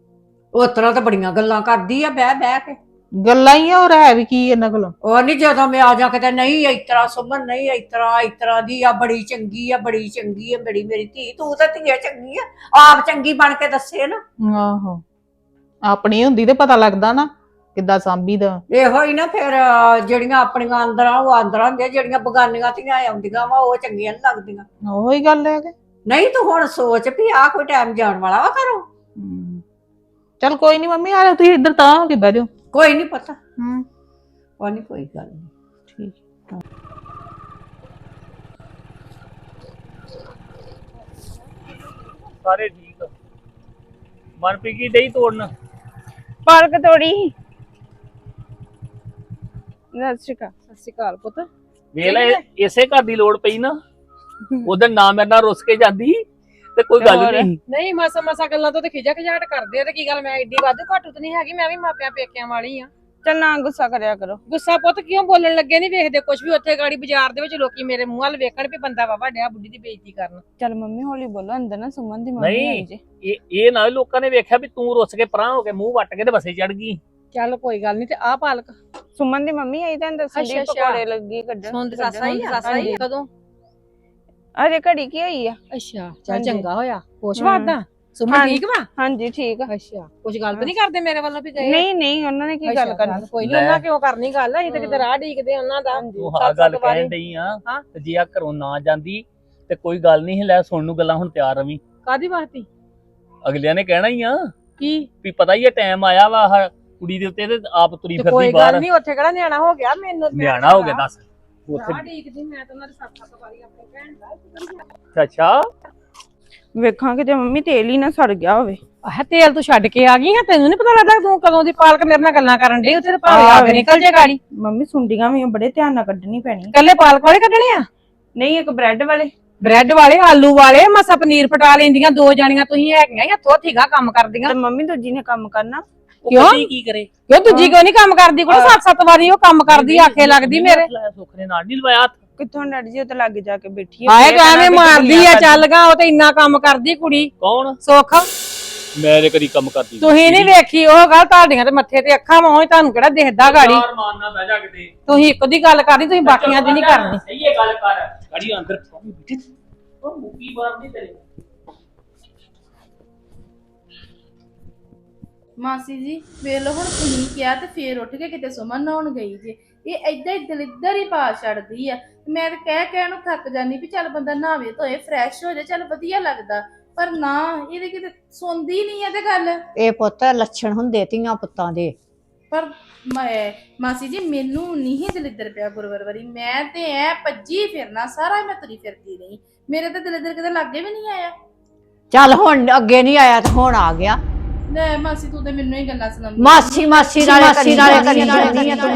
ਉਸ ਤਰ੍ਹਾਂ ਤਾਂ ਬੜੀਆਂ ਗੱਲਾਂ ਕਰਦੀ ਆ ਬਹਿ ਬਹਿ ਕੇ। ਗੱਲਾਂ ਹੀ ਆ ਹੋਰ ਹੈ ਵੀ ਕੀ ਇਹਨਾਂ ਕੋਲ? ਉਹ ਨਹੀਂ ਜਦੋਂ ਮੈਂ ਆ ਜਾ ਕਿਤੇ ਨਹੀਂ ਇਸ ਤਰ੍ਹਾਂ ਸੁਮਨ ਨਹੀਂ ਇਸ ਤਰ੍ਹਾਂ ਇਸ ਤਰ੍ਹਾਂ ਦੀ ਆ ਬੜੀ ਚੰਗੀ ਆ ਬੜੀ ਚੰਗੀ ਆ ਬੜੀ ਮੇਰੀ ਧੀ ਤੂੰ ਤਾਂ ਧੀਆ ਚੰਗੀ ਆ। ਆਪ ਚੰਗੀ ਬਣ ਕੇ ਦੱਸੇ ਨਾ। ਆਹੋ। ਆਪਣੀ ਹੁੰਦੀ ਤੇ ਪਤਾ ਲੱਗਦਾ ਨਾ। ਕਿੱਦਾਂ ਸਾਂਭੀ ਦਾ ਇਹੋ ਹੀ ਨਾ ਫਿਰ ਅਹ, ਜਿਹੜੀਆਂ ਆਪਣੀਆਂ ਅੰਦਰਾਂ ਉਹ ਅੰਦਰਾਂ ਹੁੰਦੀਆਂ ਜਿਹੜੀਆਂ ਬਗਾਨੀਆਂ ਧੀਆਂ ਆਉਂਦੀਆਂ ਵਾ ਉਹ ਚੰਗੀਆਂ ਨੀ ਲੱਗਦੀਆਂ। ਉਹੀ ਗੱਲ ਹੈ ਕਿ? ਨਹੀਂ ਤੂੰ ਹੁਣ ਸੋਚ ਵੀ ਆ ਕੋਈ ਟਾਈਮ ਜਾਣ ਵਾਲਾ ਵਾ ਘਰੋਂ? ਹਮ। ਚੱਲ ਕੋਈ ਨਹੀਂ ਮੰਮੀ ਆ ਜਾਓ ਤੁਸੀਂ ਇੱਧਰ ਤਾਂ ਹੋ ਕੇ ਬਹਿ ਜਾਓ। ਕੋਈ ਨਹੀਂ ਪਤਾ। ਹੂੰ। ਉਹ ਨਹੀਂ ਕੋਈ ਗੱਲ ਨਹੀਂ ਠੀਕ। ਸਾਰੇ ਠੀਕ ਆ। ਮਨਪ੍ਰੀਤ ਕੀ ਡਈ ਤੋੜਨ। ਪਾਲਕ ਤੋੜੀ ਸੀ। ਸਤਿ ਸ਼੍ਰੀ ਅਕਾਲ ਸਤਿ ਸ਼੍ਰੀ ਅਕਾਲ ਪੁੱਤ। ਵੇਖ ਲੈ ਇਸੇ ਘਰ ਦੀ ਲੋੜ ਪਈ ਨਾ। ਉਹਦੇ ਨਾਮ ਮੇਰੇ ਨਾਲ ਰੁੱਸ ਕੇ ਜਾਂਦੀ ਤੇ ਕੋਈ ਗੱਲ ਹੋਰ। ਨਹੀਂ। ਨਹੀਂ ਮਾਸਾ ਮਾਸਾ ਗੱਲਾਂ ਤੋਂ ਤੇ ਖਿਜਾ ਖਿਜਾਟ ਕਰਦੇ ਆ ਤੇ ਕੀ ਗੱਲ ਮੈਂ ਏਡੀ ਵਾਧੂ ਘਾਟੂ ਤੇ ਨਹੀਂ ਹੈਗੀ ਮੈਂ ਵੀ ਮਾਪਿਆਂ ਪੇਕਿਆਂ ਵਾਲੀ ਆ। ਚੱਲ ਨਾ ਗੁੱਸਾ ਕਰਿਆ ਕਰੋ। ਗੁੱਸਾ ਪੁੱਤ ਕਿਉਂ ਬੋਲਣ ਲੱਗੇ ਨਹੀਂ ਵੇਖਦੇ ਕੁਝ ਵੀ ਉੱਥੇ ਗਾੜੀ ਬਾਜ਼ਾਰ ਦੇ ਵਿੱਚ ਲੋਕੀ ਮੇਰੇ ਮੂੰਹ ਵੱਲ ਵੇਖਣ ਵੀ ਬੰਦਾ ਵਾਵਾ ਡਿਆ ਬੁੱਢੀ ਦੀ ਬੇਇੱਜ਼ਤੀ ਕਰਨ। ਚੱਲ ਮੰਮੀ ਹੌਲੀ ਬੋਲੋ ਅੰਦਰ ਨਾ ਸੁਮਨ ਦੀ ਮੰਮੀ ਨਹੀਂ। ਆਈ ਜੇ। ਇਹ ਇਹ ਨਾ ਲੋਕਾਂ ਨੇ ਵੇਖਿਆ ਵੀ ਤੂੰ ਰੁੱਸ ਕੇ ਪਰਾਂ ਹੋ ਕੇ ਮੂੰਹ ਵੱਟ ਕੇ ਤੇ ਬਸੇ ਚੜ ਗਈ। ਚੱਲ ਕੋਈ ਗੱਲ ਨਹੀਂ ਤੇ ਆਹ ਪਾਲਕ। ਸੁਮਨ ਦੀ ਮੰਮੀ ਆਈ ਤਾਂ ਅੰਦਰ ਅੱਛਾ, ਸੰਦੀਪ ਅੱਛਾ। ਪਕੌੜੇ ਲੱਗੀ ਕੱਢਣ। ਸੁਣ ਸੱਸ ਆਈ ਆ। ਸੱਸ ਆਈ ਆ? ਕਦੋਂ? ਅਰੇ ਘੜੀ ਕੀ ਹੋਈ ਆ? ਅੱਛਾ ਚੱਲ ਹਾਂਜੀ। ਚੰਗਾ ਹੋਇਆ। ਹਮ। ਵਾਦਾ ਸੁਮਨ ਹਾਂਜੀ। ਠੀਕ ਵਾ? ਹਾਂਜੀ ਠੀਕ ਆ। ਅੱਛਾ ਕੁਝ ਗਲਤ ਨਹੀਂ ਕਰਦੇ ਮੇਰੇ ਵੱਲੋਂ ਵੀ ਗਏ? ਨਹੀਂ ਨਹੀਂ ਉਹਨਾਂ ਨੇ ਕੀ ਗੱਲ ਕਰਨੀ? ਕੋਈ ਨਹੀਂ। ਉਹਨਾਂ ਕਿਉਂ ਕਰਨੀ ਗੱਲ? ਅਸੀਂ ਤੇ ਕਿਤੇ ਰਾਹ ਢੀਕਦੇ ਉਹਨਾਂ ਦਾ। ਤੂੰ ਹਾਂ ਗੱਲ। ਕਹਿਣ ਡਈ ਆ ਹਾਂ। ਤੇ ਜੇ ਆ ਘਰੋਂ ਨਾ ਜਾਂਦੀ ਤੇ ਕੋਈ ਗੱਲ ਨਹੀਂ ਲੈ ਸੁਣਨ ਨੂੰ ਗੱਲਾਂ ਹੁਣ ਤਿਆਰ ਰਵੀ। ਕਾਦੀ ਵਾਸਤੀ? ਅਗਲਿਆਂ ਨੇ ਕਹਿਣਾ ਹੀ ਆ ਕੀ? ਵੀ ਪਤਾ ਹੀ ਹੈ ਟਾਈਮ ਆਇਆ ਵਾ ਆਹ ਕੁੜੀ ਦੇ ਉੱਤੇ ਤੇ ਆਪ ਤੁਰੀ ਤੇ ਫਿਰਦੀ ਕੋਈ ਬਾਹਰ। ਗੱਲ ਨਹੀਂ ਉੱਥੇ ਕਿਹੜਾ ਨਿਆਣਾ ਹੋ ਗਿਆ? ਮੈਨੂੰ ਨਿਆਣਾ ਹੋ ਗਿਆ ਦੱਸ। ਉੱਥੇ ਢੀਕਦੀ ਮੈਂ ਤਾਂ ਉਹਨਾਂ ਦੇ ਸੱਤ ਸੱਤ ਵਾਰੀ ਆਪਣੇ ਭੈਣ ਦਾ ਅੱਛਾ, ਅੱਛਾ। ਵੇਖਾਂਗੇ ਜੇ ਮੰਮੀ ਤੇਲ ਹੀ ਨਾ ਸੜ ਗਿਆ ਹੋਵੇ। ਆਹ ਤੇਲ ਤੂੰ ਛੱਡ ਕੇ ਆ ਗਈ ਆ ਤੈਨੂੰ ਨਹੀਂ ਪਤਾ ਲੱਗਦਾ ਤੂੰ ਕਦੋਂ ਦੀ ਪਾਲਕ ਮੇਰੇ ਨਾਲ ਗੱਲਾਂ ਕਰਨ ਡਈ ਉੱਥੇ ਤੇ ਭਾਵੇਂ ਆ ਕੇ ਨਿਕਲ ਜੇ ਗਾੜੀ। ਮੰਮੀ ਸੁੰਡੀਆਂ ਵੀ ਬੜੇ ਧਿਆਨ ਨਾਲ ਕੱਢਣੀ ਪੈਣੀ। ਕੱਲੇ ਪਾਲਕ ਵਾਲੇ ਕੱਢਣੇ ਆ? ਨਹੀਂ ਇੱਕ ਬ੍ਰੈਡ ਵਾਲੇ। ਬ੍ਰੈਡ ਵਾਲੇ ਆਲੂ ਵਾਲੇ ਮਸਾ ਪਨੀਰ ਫਟਾ ਲੈਂਦੀਆਂ ਦੋ ਜਾਣੀਆਂ ਤੁਸੀਂ ਹੈਗੀਆਂ ਜਾਂ ਥੋ ਠੀਗਾ ਕੰਮ ਕਰਦੀਆਂ। ਤੇ ਮੰਮੀ ਦੂਜੀ ਨੇ ਕੰਮ ਕਰਨਾ। ਕਿਉਂ? ਕੱਢੀ ਕੀ ਕਰੇ? ਕਿਉਂ ਦੂਜੀ ਕਿਉਂ ਨਹੀਂ ਕੰਮ ਕਰਦੀ? ਕੋਲ ਸੱਤ ਸੱਤ ਵਾਰੀ ਉਹ ਕੰਮ ਕਰਦੀ ਆਖੇ ਲੱਗਦੀ ਮੇਰੇ। ਸੁੱਖ ਨੇ ਨਾਲ ਨਹੀਂ ਲਵਾਇਆ ਹੱਥ। ਕਿੱਥੋਂ ਡੈਡੀ ਜੀ ਉਹ ਤੇ ਲੱਗ ਜਾ ਕੇ ਬੈਠੀ ਆ। ਹਾਏ ਫੇਰ ਕਹਿਣਾ ਐਵੇਂ ਵੀ ਮਾਰਦੀ ਦੁਨੀਆ ਆ ਚੱਲ ਗਾ ਉਹ ਤੇ ਇੰਨਾ ਕੰਮ ਕਰਦੀ ਕੁੜੀ। ਕੌਣ? ਸੁੱਖ? ਮੈਂ ਤੇ ਕਦੀ ਕੰਮ ਕਰਦੀ ਤੁਸੀਂ ਨਹੀਂ ਵੇਖੀ ਉਹ ਗੱਲ ਤੁਹਾਡੀਆਂ ਤੇ ਮੱਥੇ ਤੇ ਅੱਖਾਂ ਵਾਂ ਤੁਹਾਨੂੰ ਕਿਹੜਾ ਦਿਖਦਾ ਗਾੜੀ। ਯਾਰ ਮਾਰਨਾ ਬਹਿ ਜਾ ਕਿਤੇ। ਤੁਸੀਂ ਇੱਕ ਦੀ ਗੱਲ ਕਰਨੀ ਤੁਸੀਂ ਬਾਕੀਆਂ ਦੀ ਨਹੀਂ ਕਰਨੀ। ਸਹੀ ਹੈ ਗੱਲ ਕਰ। ਗੜੀ ਅੰਦਰ ਬੈਠੀ। ਉਹ ਮੁੱਕੀ ਬਾਰ ਨਹੀਂ ਤੇਰੇ। ਮਾਸੀ ਜੀ ਵੇਖ ਲਓ ਹੁਣ ਤੁਸੀਂ ਕਿਹਾ ਤੇ ਫੇਰ ਉੱਠ ਕੇ ਕਿਤੇ ਸੁਮਨ ਨਹਾਉਣ ਗਈ ਜੇ। ਇਹ ਏਦਾਂ ਹੀ ਦਲਿੱਦਰ ਹੀ ਪਾ ਛੱਡਦੀ ਆ। ਮੈਂ ਤਾਂ ਕਹਿ ਕਹਿ ਨੂੰ ਥੱਕ ਜਾਨੀ ਵੀ ਚੱਲ ਬੰਦਾ ਨਹਾਵੇ ਧੋਏ ਫਰੈਸ਼ ਹੋ ਜਾਏ ਚੱਲ ਵਧੀਆ ਲੱਗਦਾ। ਪਰ ਨਾ ਇਹਦੇ ਕਿਤੇ ਸੁਣਦੀ ਨਹੀਂ ਆ ਤੇ ਗੱਲ। ਇਹ ਪੁੱਤ ਲੱਛਣ ਹੁੰਦੇ ਧੀਆਂ ਪੁੱਤਾਂ ਦੇ। ਪਰ ਮੈਂ ਮਾਸੀ ਜੀ ਮੈਨੂੰ ਨਹੀਂ ਦਲਿੱਦਰ ਪਿਆ ਗੁਰਵਰ ਵਾਰੀ। ਮੈਂ ਤੇ ਐ ਭੱਜੀ ਫਿਰਨਾ ਸਾਰਾ ਮੈਂ ਤੁਰੀ ਫਿਰਦੀ ਰਹੀ। ਮੇਰੇ ਤਾਂ ਦਲਿੱਦਰ ਕਿਤੇ ਲੱਗੇ ਵੀ ਨਹੀਂ ਆਇਆ। ਚੱਲ ਹੁਣ ਅੱਗੇ ਨਹੀਂ ਆਇਆ ਤੇ ਹੁਣ ਆ ਗਿਆ। ਲੈ ਮਾਸੀ ਤੂੰ ਤੇ ਮੈਨੂੰ ਹੀ ਗੱਲਾਂ ਸੁਣਾਉਂਦੀ ਮਾਸੀ ਮਾਸੀ ਨਾਲੇ ਮਾਸੀ ਨਾਲੇ ਕਰੀ ਜਾਂਦੀ ਆ ਤੂੰ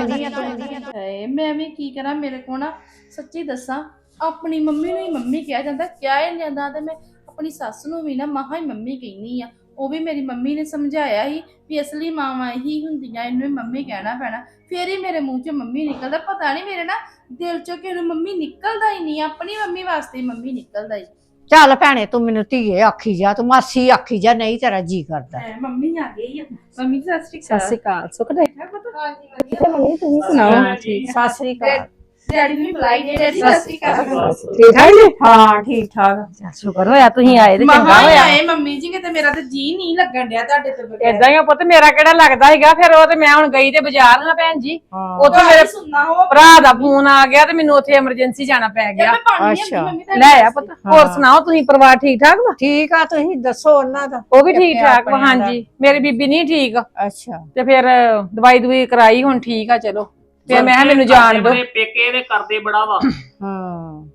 ਹਾਏ ਮੈਂ ਵੀ ਕੀ ਕਰਾਂ ਮੇਰੇ ਕੋ ਨਾ ਸੱਚੀ ਦੱਸਾਂ ਆਪਣੀ ਮੰਮੀ ਨੂੰ ਹੀ ਮੰਮੀ ਕਿਹਾ ਜਾਂਦਾ ਕਿਹਾ ਹੀ ਨਹੀਂ ਜਾਂਦਾ ਤੇ ਮੈਂ ਆਪਣੀ ਸੱਸ ਨੂੰ ਵੀ ਨਾ ਮਹਾ ਹੀ ਮੰਮੀ ਆ। ਉਹ ਵੀ ਮੇਰੀ ਮੰਮੀ ਨੇ ਸਮਝਾਇਆ ਸੀ ਵੀ ਅਸਲੀ ਮਾਵਾਂ ਹੀ ਹੁੰਦੀਆਂ ਇਹਨੂੰ ਹੀ ਮੰਮੀ ਕਹਿਣਾ ਪੈਣਾ। ਫੇਰ ਹੀ ਮੇਰੇ ਮੂੰਹ 'ਚ ਮੰਮੀ ਨਿਕਲਦਾ ਪਤਾ ਨਹੀਂ ਮੇਰੇ ਨਾ ਦਿਲ 'ਚੋਂ ਕਿ ਇਹਨੂੰ ਮੰਮੀ ਨਿਕਲਦਾ ਹੀ ਨਹੀਂ ਆਪਣੀ ਮੰਮੀ ਵਾਸਤੇ ਹੀ ਮੰਮੀ ਨਿਕਲਦਾ ਹੀ। ਚੱਲ ਭੈਣੇ ਤੂੰ ਮੈਨੂੰ ਧੀਏ ਆਖੀ ਜਾ ਤੂੰ ਮਾਸੀ ਆਖੀ ਜਾ ਨਹੀਂ ਤੇਰਾ ਜੀ ਕਰਦਾ। ਐ ਮੰਮੀ ਆ ਗਈ ਆ। ਮੰਮੀ ਸਤਿ ਸ਼੍ਰੀ ਸਤਿ ਅਕਾਲ ਸ਼੍ਰੀ ਅਕਾਲ ਸੁੱਖ ਦੇ? ਹਾਂਜੀ ਵਧੀਆ। ਮੰਮੀ ਤੁਸੀਂ ਸੁਣਾਓ? ਹਾਂ ਜੀ। ਸਤਿ ਸ੍ਰੀ ਅਕਾਲ। ਡੈਡੀ ਨੂੰ ਵੀ ਬੁਲਾਈ ਜੇ ਡੈਡੀ ਸਤਿ ਸ਼੍ਰੀ ਅਕਾਲ। ਠੀਕ ਠਾਕ ਜੀ? ਹਾਂ ਠੀਕ ਠਾਕ। ਸ਼ੁਕਰ ਹੋਇਆ ਤੁਸੀਂ ਆਏ ਤੇ ਚੰਗਾ ਮਹਾਂ ਹੀ ਹੋਇਆ। ਆਏ ਮੰਮੀ ਜੀ ਕਿਤੇ ਮੇਰਾ ਤੇ ਜੀ ਨਹੀਂ ਲੱਗਣ ਡਿਆ ਤੁਹਾਡੇ ਤੋਂ ਬਗੈਰ। ਏਦਾਂ ਹੀ ਆ ਪੁੱਤ ਮੇਰਾ ਕਿਹੜਾ ਲੱਗਦਾ ਹੈਗਾ ਫਿਰ ਉਹ ਤੇ ਮੈਂ ਹੁਣ ਗਈ ਤੇ ਬਾਜ਼ਾਰ ਹਾਂ ਭੈਣ ਜੀ। ਉੱਥੇ ਮੇਰੇ ਸੁਣਨਾ ਹੋ ਭਰਾ ਦਾ ਫੋਨ ਆ ਗਿਆ ਤੇ ਮੈਨੂੰ ਉੱਥੇ ਐਮਰਜੈਂਸੀ ਜਾਣਾ ਪੈ ਗਿਆ। ਮੈਂ ਪਾਣੀ ਅੱਛਾ। ਅੱਛਾ। ਮੰਮੀ ਤੁਹਾਡੇ ਲੈ ਆ ਵਾਸਤੇ। ਪੁੱਤ ਹੋਰ ਸੁਣਾਓ ਤੁਸੀਂ ਪਰਿਵਾਰ ਠੀਕ ਠਾਕ ਵਾ? ਠੀਕ ਆ ਤੁਸੀਂ ਦੱਸੋ ਉਹਨਾਂ ਦਾ। ਉਹ ਵੀ ਠੀਕ ਠਾਕ ਵਾ? ਹਾਂਜੀ। ਮੇਰੀ ਬੀਬੀ ਨਹੀਂ ਠੀਕ। ਅੱਛਾ। ਤੇ ਫਿਰ ਦਵਾਈ ਦਵਾਈ ਕਰਾਈ ਹੁਣ ਠੀਕ ਆ ਚਲੋ। ਤੇ ਮੈਂ ਕਿਹਾ ਮੈਨੂੰ ਜਾਣ ਦਿਓ। ਮੇਰੇ ਪੇਕੇ ਦੇ ਕਰਦੇ ਬੜਾ ਵਾ। ਹਾਂ।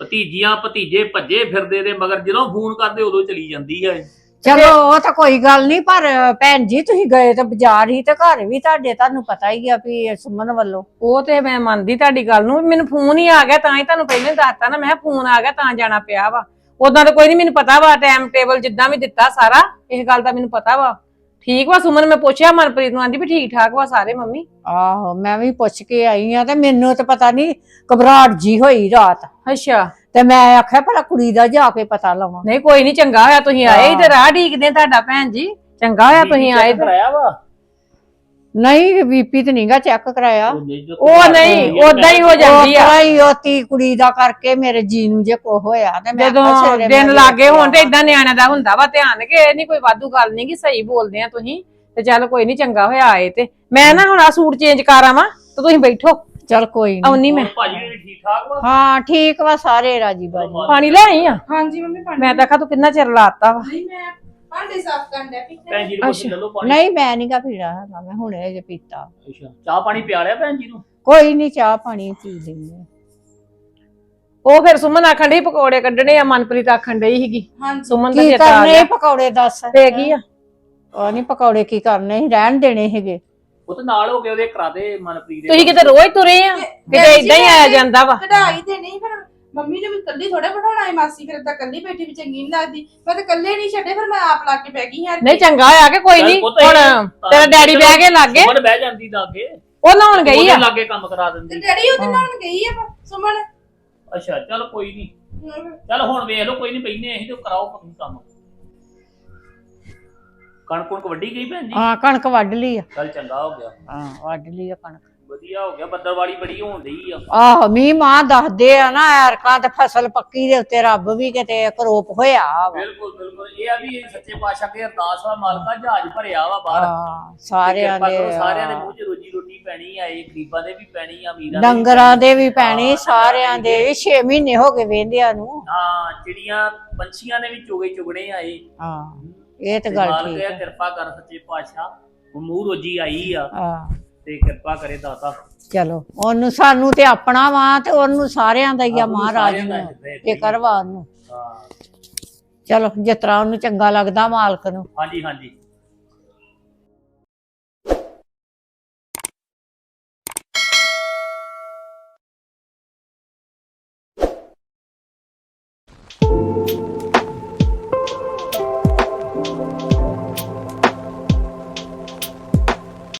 ਭਤੀਜੀਆਂ ਭਤੀਜੇ ਭੱਜੇ ਫਿਰਦੇ ਦੇ ਮਗਰ ਜਦੋਂ ਫੋਨ ਕਰਦੇ ਉਦੋਂ ਚਲੀ ਜਾਂਦੀ ਆ ਇਹ। ਚਲੋ ਉਹ ਤਾਂ ਕੋਈ ਗੱਲ ਨਹੀਂ ਪਰ ਭੈਣ ਜੀ ਤੁਸੀਂ ਗਏ ਤਾਂ ਬਾਜ਼ਾਰ ਹੀ ਤੇ ਘਰ ਵੀ ਤੁਹਾਡੇ ਤੁਹਾਨੂੰ ਪਤਾ ਹੀ ਆ ਵੀ ਸੁਮਨ ਵੱਲੋਂ। ਉਹ ਤੇ ਮੈਂ ਮੰਨਦੀ ਤੁਹਾਡੀ ਗੱਲ ਨੂੰ ਮੈਨੂੰ ਫੋਨ ਹੀ ਆ ਗਿਆ ਤਾਂ ਹੀ ਤੁਹਾਨੂੰ ਪਹਿਲਾਂ ਹੀ ਦੱਸਤਾ ਨਾ ਮੈਂ ਕਿਹਾ ਫੋਨ ਆ ਗਿਆ ਤਾਂ ਜਾਣਾ ਪਿਆ ਵਾ। ਉਦਾਂ ਤਾਂ ਕੋਈ ਨਹੀਂ ਮੈਨੂੰ ਪਤਾ ਵਾ ਟਾਈਮ ਟੇਬਲ ਜਿੱਦਾਂ ਵੀ ਦਿੱਤਾ ਸਾਰਾ ਇਸ ਗੱਲ ਦਾ ਮੈਨੂੰ ਪਤਾ ਵਾ। ਠੀਕ ਵਾ ਸੁਮਨ ਮੈਂ ਪੁੱਛਿਆ ਮਨਪ੍ਰੀਤ ਨੂੰ ਆਂਦੀ ਵੀ ਠੀਕ ਠਾਕ ਵਾ ਸਾਰੇ ਮੰਮੀ? ਆਹੋ ਮੈਂ ਵੀ ਪੁੱਛ ਕੇ ਆਈ ਆ ਤੇ ਮੈਨੂੰ ਤਾਂ ਪਤਾ ਨਹੀਂ ਘਬਰਾਹਟ ਜੀ ਹੋਈ ਰਾਤ। ਅੱਛਾ। ਤੇ ਮੈਂ ਆਖਿਆ ਭਲਾ ਕੁੜੀ ਦਾ ਜਾ ਕੇ ਪਤਾ ਲਵਾਂ। ਨਹੀਂ ਕੋਈ ਨਹੀਂ ਚੰਗਾ ਹੋਇਆ ਤੁਸੀਂ ਆਏ ਹੀ ਤੇ ਰਾਹ ਢੀਕਦੇ ਤੁਹਾਡਾ ਭੈਣ ਜੀ। ਚੰਗਾ ਹੋਇਆ ਤੁਸੀਂ ਆਏ ਤੇ। ਕਰਾਇਆ ਵਾ। ਨਹੀਂ ਬੀਪੀ ਤੇ ਨਹੀਂਗਾ ਚੈੱਕ ਕਰਾਇਆ। ਉਹ ਨਹੀਂ ਉਦਾਂ ਹੀ ਹੋ ਜਾਂਦੀ ਆ। ਉਹ ਹੀ ਉਹ ਤੀ ਕੁੜੀ ਦਾ ਕਰਕੇ ਮੇਰੇ ਜੀ ਨੂੰ ਜੇ ਕੋ ਹੋਇਆ ਤੇ ਮੈਂ ਜਦੋਂ ਦਿਨ ਲਾਗੇ ਹੋਣ ਤੇ। ਇਦਾਂ ਨਿਆਣਿਆਂ ਦਾ ਹੁੰਦਾ ਵਾ ਧਿਆਨ ਕਿ ਇਹ ਨਹੀਂ ਕੋਈ ਵਾਧੂ ਗੱਲ ਨਹੀਂ ਕਿ ਸਹੀ ਬੋਲਦੇ ਆ ਤੁਸੀਂ। ਤੇ ਚੱਲ ਕੋਈ ਨਹੀਂ ਚੰਗਾ ਹੋਇਆ ਆਏ ਤੇ। ਮੈਂ ਨਾ ਹੁਣ ਆ ਸੂਟ ਚੇਂਜ ਕਰ ਆਵਾਂ ਤੇ ਤੁਸੀਂ ਬੈਠੋ। ਚੱਲ ਕੋਈ ਨਹੀਂ ਆਉਣੀ ਮੈਂ। ਭਾਜੀ ਠੀਕ ਠਾਕ ਵਾ? ਹਾਂ ਠੀਕ ਵਾ ਸਾਰੇ ਰਾਜੀ ਬਾਜੀ। ਪਾਣੀ ਲੈ ਆਈ ਆ? ਹਾਂਜੀ ਮੰਮੀ ਪਾਣੀ ਮੈਂ ਤਾਂ ਆਖਾ ਤੂੰ ਕਿੰਨਾ ਚਿਰ ਲਾਤਾ ਵਾ। ਨਹੀਂ ਮੈਂ ਭਾਂਡੇ ਸਾਫ਼ ਕਰਨ ਡਿਆ ਪਿੱਛੇ। ਭੈਣ ਜੀ ਨੂੰ ਪੁੱਛ ਅੱਛਾ। ਲੈ ਲਓ ਪਾਣੀ। ਨਹੀਂ ਮੈਂ ਨਹੀਂਗਾ ਪੀਣਾ ਹੈਗਾ ਮੈਂ ਹੁਣੇ ਜੇ ਪੀਤਾ। ਅੱਛਾ ਚਾਹ ਪਾਣੀ ਪਿਆ ਲਿਆ ਭੈਣ ਜੀ ਨੂੰ? ਕੋਈ ਨਹੀਂ ਚਾਹ ਪਾਣੀ ਪੀ ਲੈਂਦੇ ਉਹ ਫਿਰ ਸੁਮਨ ਆਖਣ ਡਈ ਪਕੌੜੇ ਕੱਢਣੇ ਆ ਮਨਪ੍ਰੀਤ ਆਖਣ ਡਈ ਸੀਗੀ। ਹਾਂਜੀ। ਸੁਮਨ ਦਾ ਕੀ ਚੇਤਾ ਆ ਕਰਨੇ ਗਿਆ। ਪਕੌੜੇ ਦੱਸ? ਤੇ ਕੀ ਆ? ਉਹ ਨਹੀਂ ਪਕੌੜੇ ਕੀ ਕਰਨੇ ਸੀ ਰਹਿਣ ਦੇਣੇ ਹੈਗੇ ਉਹ ਤੇ ਨਾਲ ਹੋ ਕੇ ਉਹਦੇ ਕਰਾ ਦੇ ਮਨਪ੍ਰੀਤ ਦੇ ਤੁਸੀਂ ਕਿਤੇ ਰੋਜ਼ ਤੁਰੇ ਆ? ਕਿਤੇ ਇਦਾਂ ਹੀ ਆਇਆ ਜਾਂਦਾ ਵਾ। ਕਢਾਈ ਤੇ ਨਹੀਂ ਫਿਰ ਮੰਮੀ ਨੇ ਵੀ ਕੱਲੀ ਥੋੜੇ ਬਿਠਾਉਣਾ ਹੈ ਮਾਸੀ ਫਿਰ ਤਾਂ ਕੱਲੀ ਬੈਠੀ ਵੀ ਚੰਗੀ ਨਹੀਂ ਲੱਗਦੀ। ਮੈਂ ਤਾਂ ਕੱਲੇ ਨਹੀਂ ਛੱਡੇ ਫਿਰ ਮੈਂ ਆਪ ਲਾ ਕੇ ਬਹਿ ਗਈ ਯਾਰ ਨਹੀਂ ਚੰਗਾ ਹੋਇਆ ਕਿ ਕੋਈ ਚੱਲ ਨਹੀਂ ਹੁਣ ਇਹ- ਤੇਰਾ ਡੈਡੀ ਬਹਿ ਕੇ ਲੱਗੇ। ਸੁਮਨ ਬਹਿ ਜਾਂਦੀ ਲਾਗੇ ਉਹ ਲਾਉਣ ਗਈ ਉਹਦੇ ਆ ਲਾਗੇ ਕੰਮ ਕਰਾ ਤੇ ਦਿੰਦੀ ਡੈਡੀ ਉਹਦੇ ਨਾਲ ਗਈ ਆ ਸੁਮਨ? ਅੱਛਾ ਚੱਲ ਕੋਈ ਨਹੀਂ ਚੱਲ ਹੁਣ ਵੇਖ ਲਓ ਕੋਈ ਨਹੀਂ ਬੈਨੇ ਅਸੀਂ ਤੇ ਕਰਾਓ ਕੰਮ ਕੰਮ। ਕਣਕ ਕੁਣਕ ਵੱਡੀ ਗਈ ਭੈਣ ਜੀ? ਹਾਂ ਕਣਕ ਵੱਢ ਲਈ ਆ। ਚੱਲ ਚੰਗਾ ਹੋ ਗਿਆ। ਹਾਂ ਵੱਢ ਲਈ ਆ ਕਣਕ। ਵਧੀਆ ਹੋ ਗਿਆ ਬੱਦਲਵਾੜੀ ਬੜੀ ਹੋਣ ਡਈ ਆ। ਆਹੋ ਮੀਂਹ ਮਾਂ ਦੱਸਦੇ ਆ ਨਾ ਐਰਕਾਂ ਤੇ ਫਸਲ ਪੱਕੀ ਦੇ ਉੱਤੇ ਰੱਬ ਵੀ ਕਿਤੇ ਕਰੋਪ ਹੋਇਆ ਵਾ। ਬਿਲਕੁਲ ਬਿਲਕੁਲ। ਇਹ ਆ ਵੀ ਸੱਚੇ ਪਾਤਸ਼ਾਹ ਕੇ ਅਰਦਾਸ ਵਾ ਮਾਲਕਾ ਜਹਾਜ਼ ਭਰਿਆ ਵਾ ਬਾਹਰ। ਹਾਂ ਸਾਰਿਆਂ ਕਿਰਪਾ ਦੇ ਕਰੋ, ਸਾਰਿਆਂ ਦੇ ਹਾਂ। ਮੂੰਹ 'ਚ ਰੋਜੀ ਰੋਟੀ ਪੈਣੀ ਆ ਇਹ ਗਰੀਬਾਂ ਦੇ ਵੀ ਪੈਣੀ ਆ ਅਮੀਰਾਂ ਦੇ ਵੀ ਡੰਗਰਾਂ। ਦੇ ਵੀ ਪੈਣੀ ਸਾਰਿਆਂ ਦੇ ਵੀ 6 ਮਹੀਨੇ ਹੋ ਗਏ ਵੇਂਦਿਆਂ ਨੂੰ। ਹਾਂ ਚਿੜੀਆਂ ਪੰਛੀਆਂ ਨੇ ਵੀ ਚੋਗੇ ਚੁਗਣੇ ਆਏ ਹਾਂ ਇਹ ਤੇ ਗੱਲ ਮਾਲਕ ਠੀਕ ਆ ਹੈ ਕਿਰਪਾ ਕਰ ਸੱਚੇ ਪਾਤਸ਼ਾਹ। ਉਹ ਮੂੰਹ ਰੋਜੀ ਆਈ ਆ। ਹਾਂ। ਤੇ ਕਿਰਪਾ ਕਰੇ ਦਾਤਾ। ਚਲੋ ਉਹਨੂੰ ਸਾਨੂੰ ਤੇ ਆਪਣਾ ਵਾ ਤੇ ਉਹਨੂੰ ਸਾਰਿਆਂ ਦਾ ਹੀ ਆ ਮਹਾਰਾਜ ਸਾਰਿਆਂ ਦਾ ਨੂੰ ਹੀ ਹੈ। ਤੇ ਕਰਵਾ ਉਹਨੂੰ ਹਾਂ। ਚਲੋ ਜਿਸ ਤਰ੍ਹਾਂ ਉਹਨੂੰ ਚੰਗਾ ਲੱਗਦਾ ਮਾਲਕ ਨੂੰ। ਹਾਂਜੀ ਹਾਂਜੀ।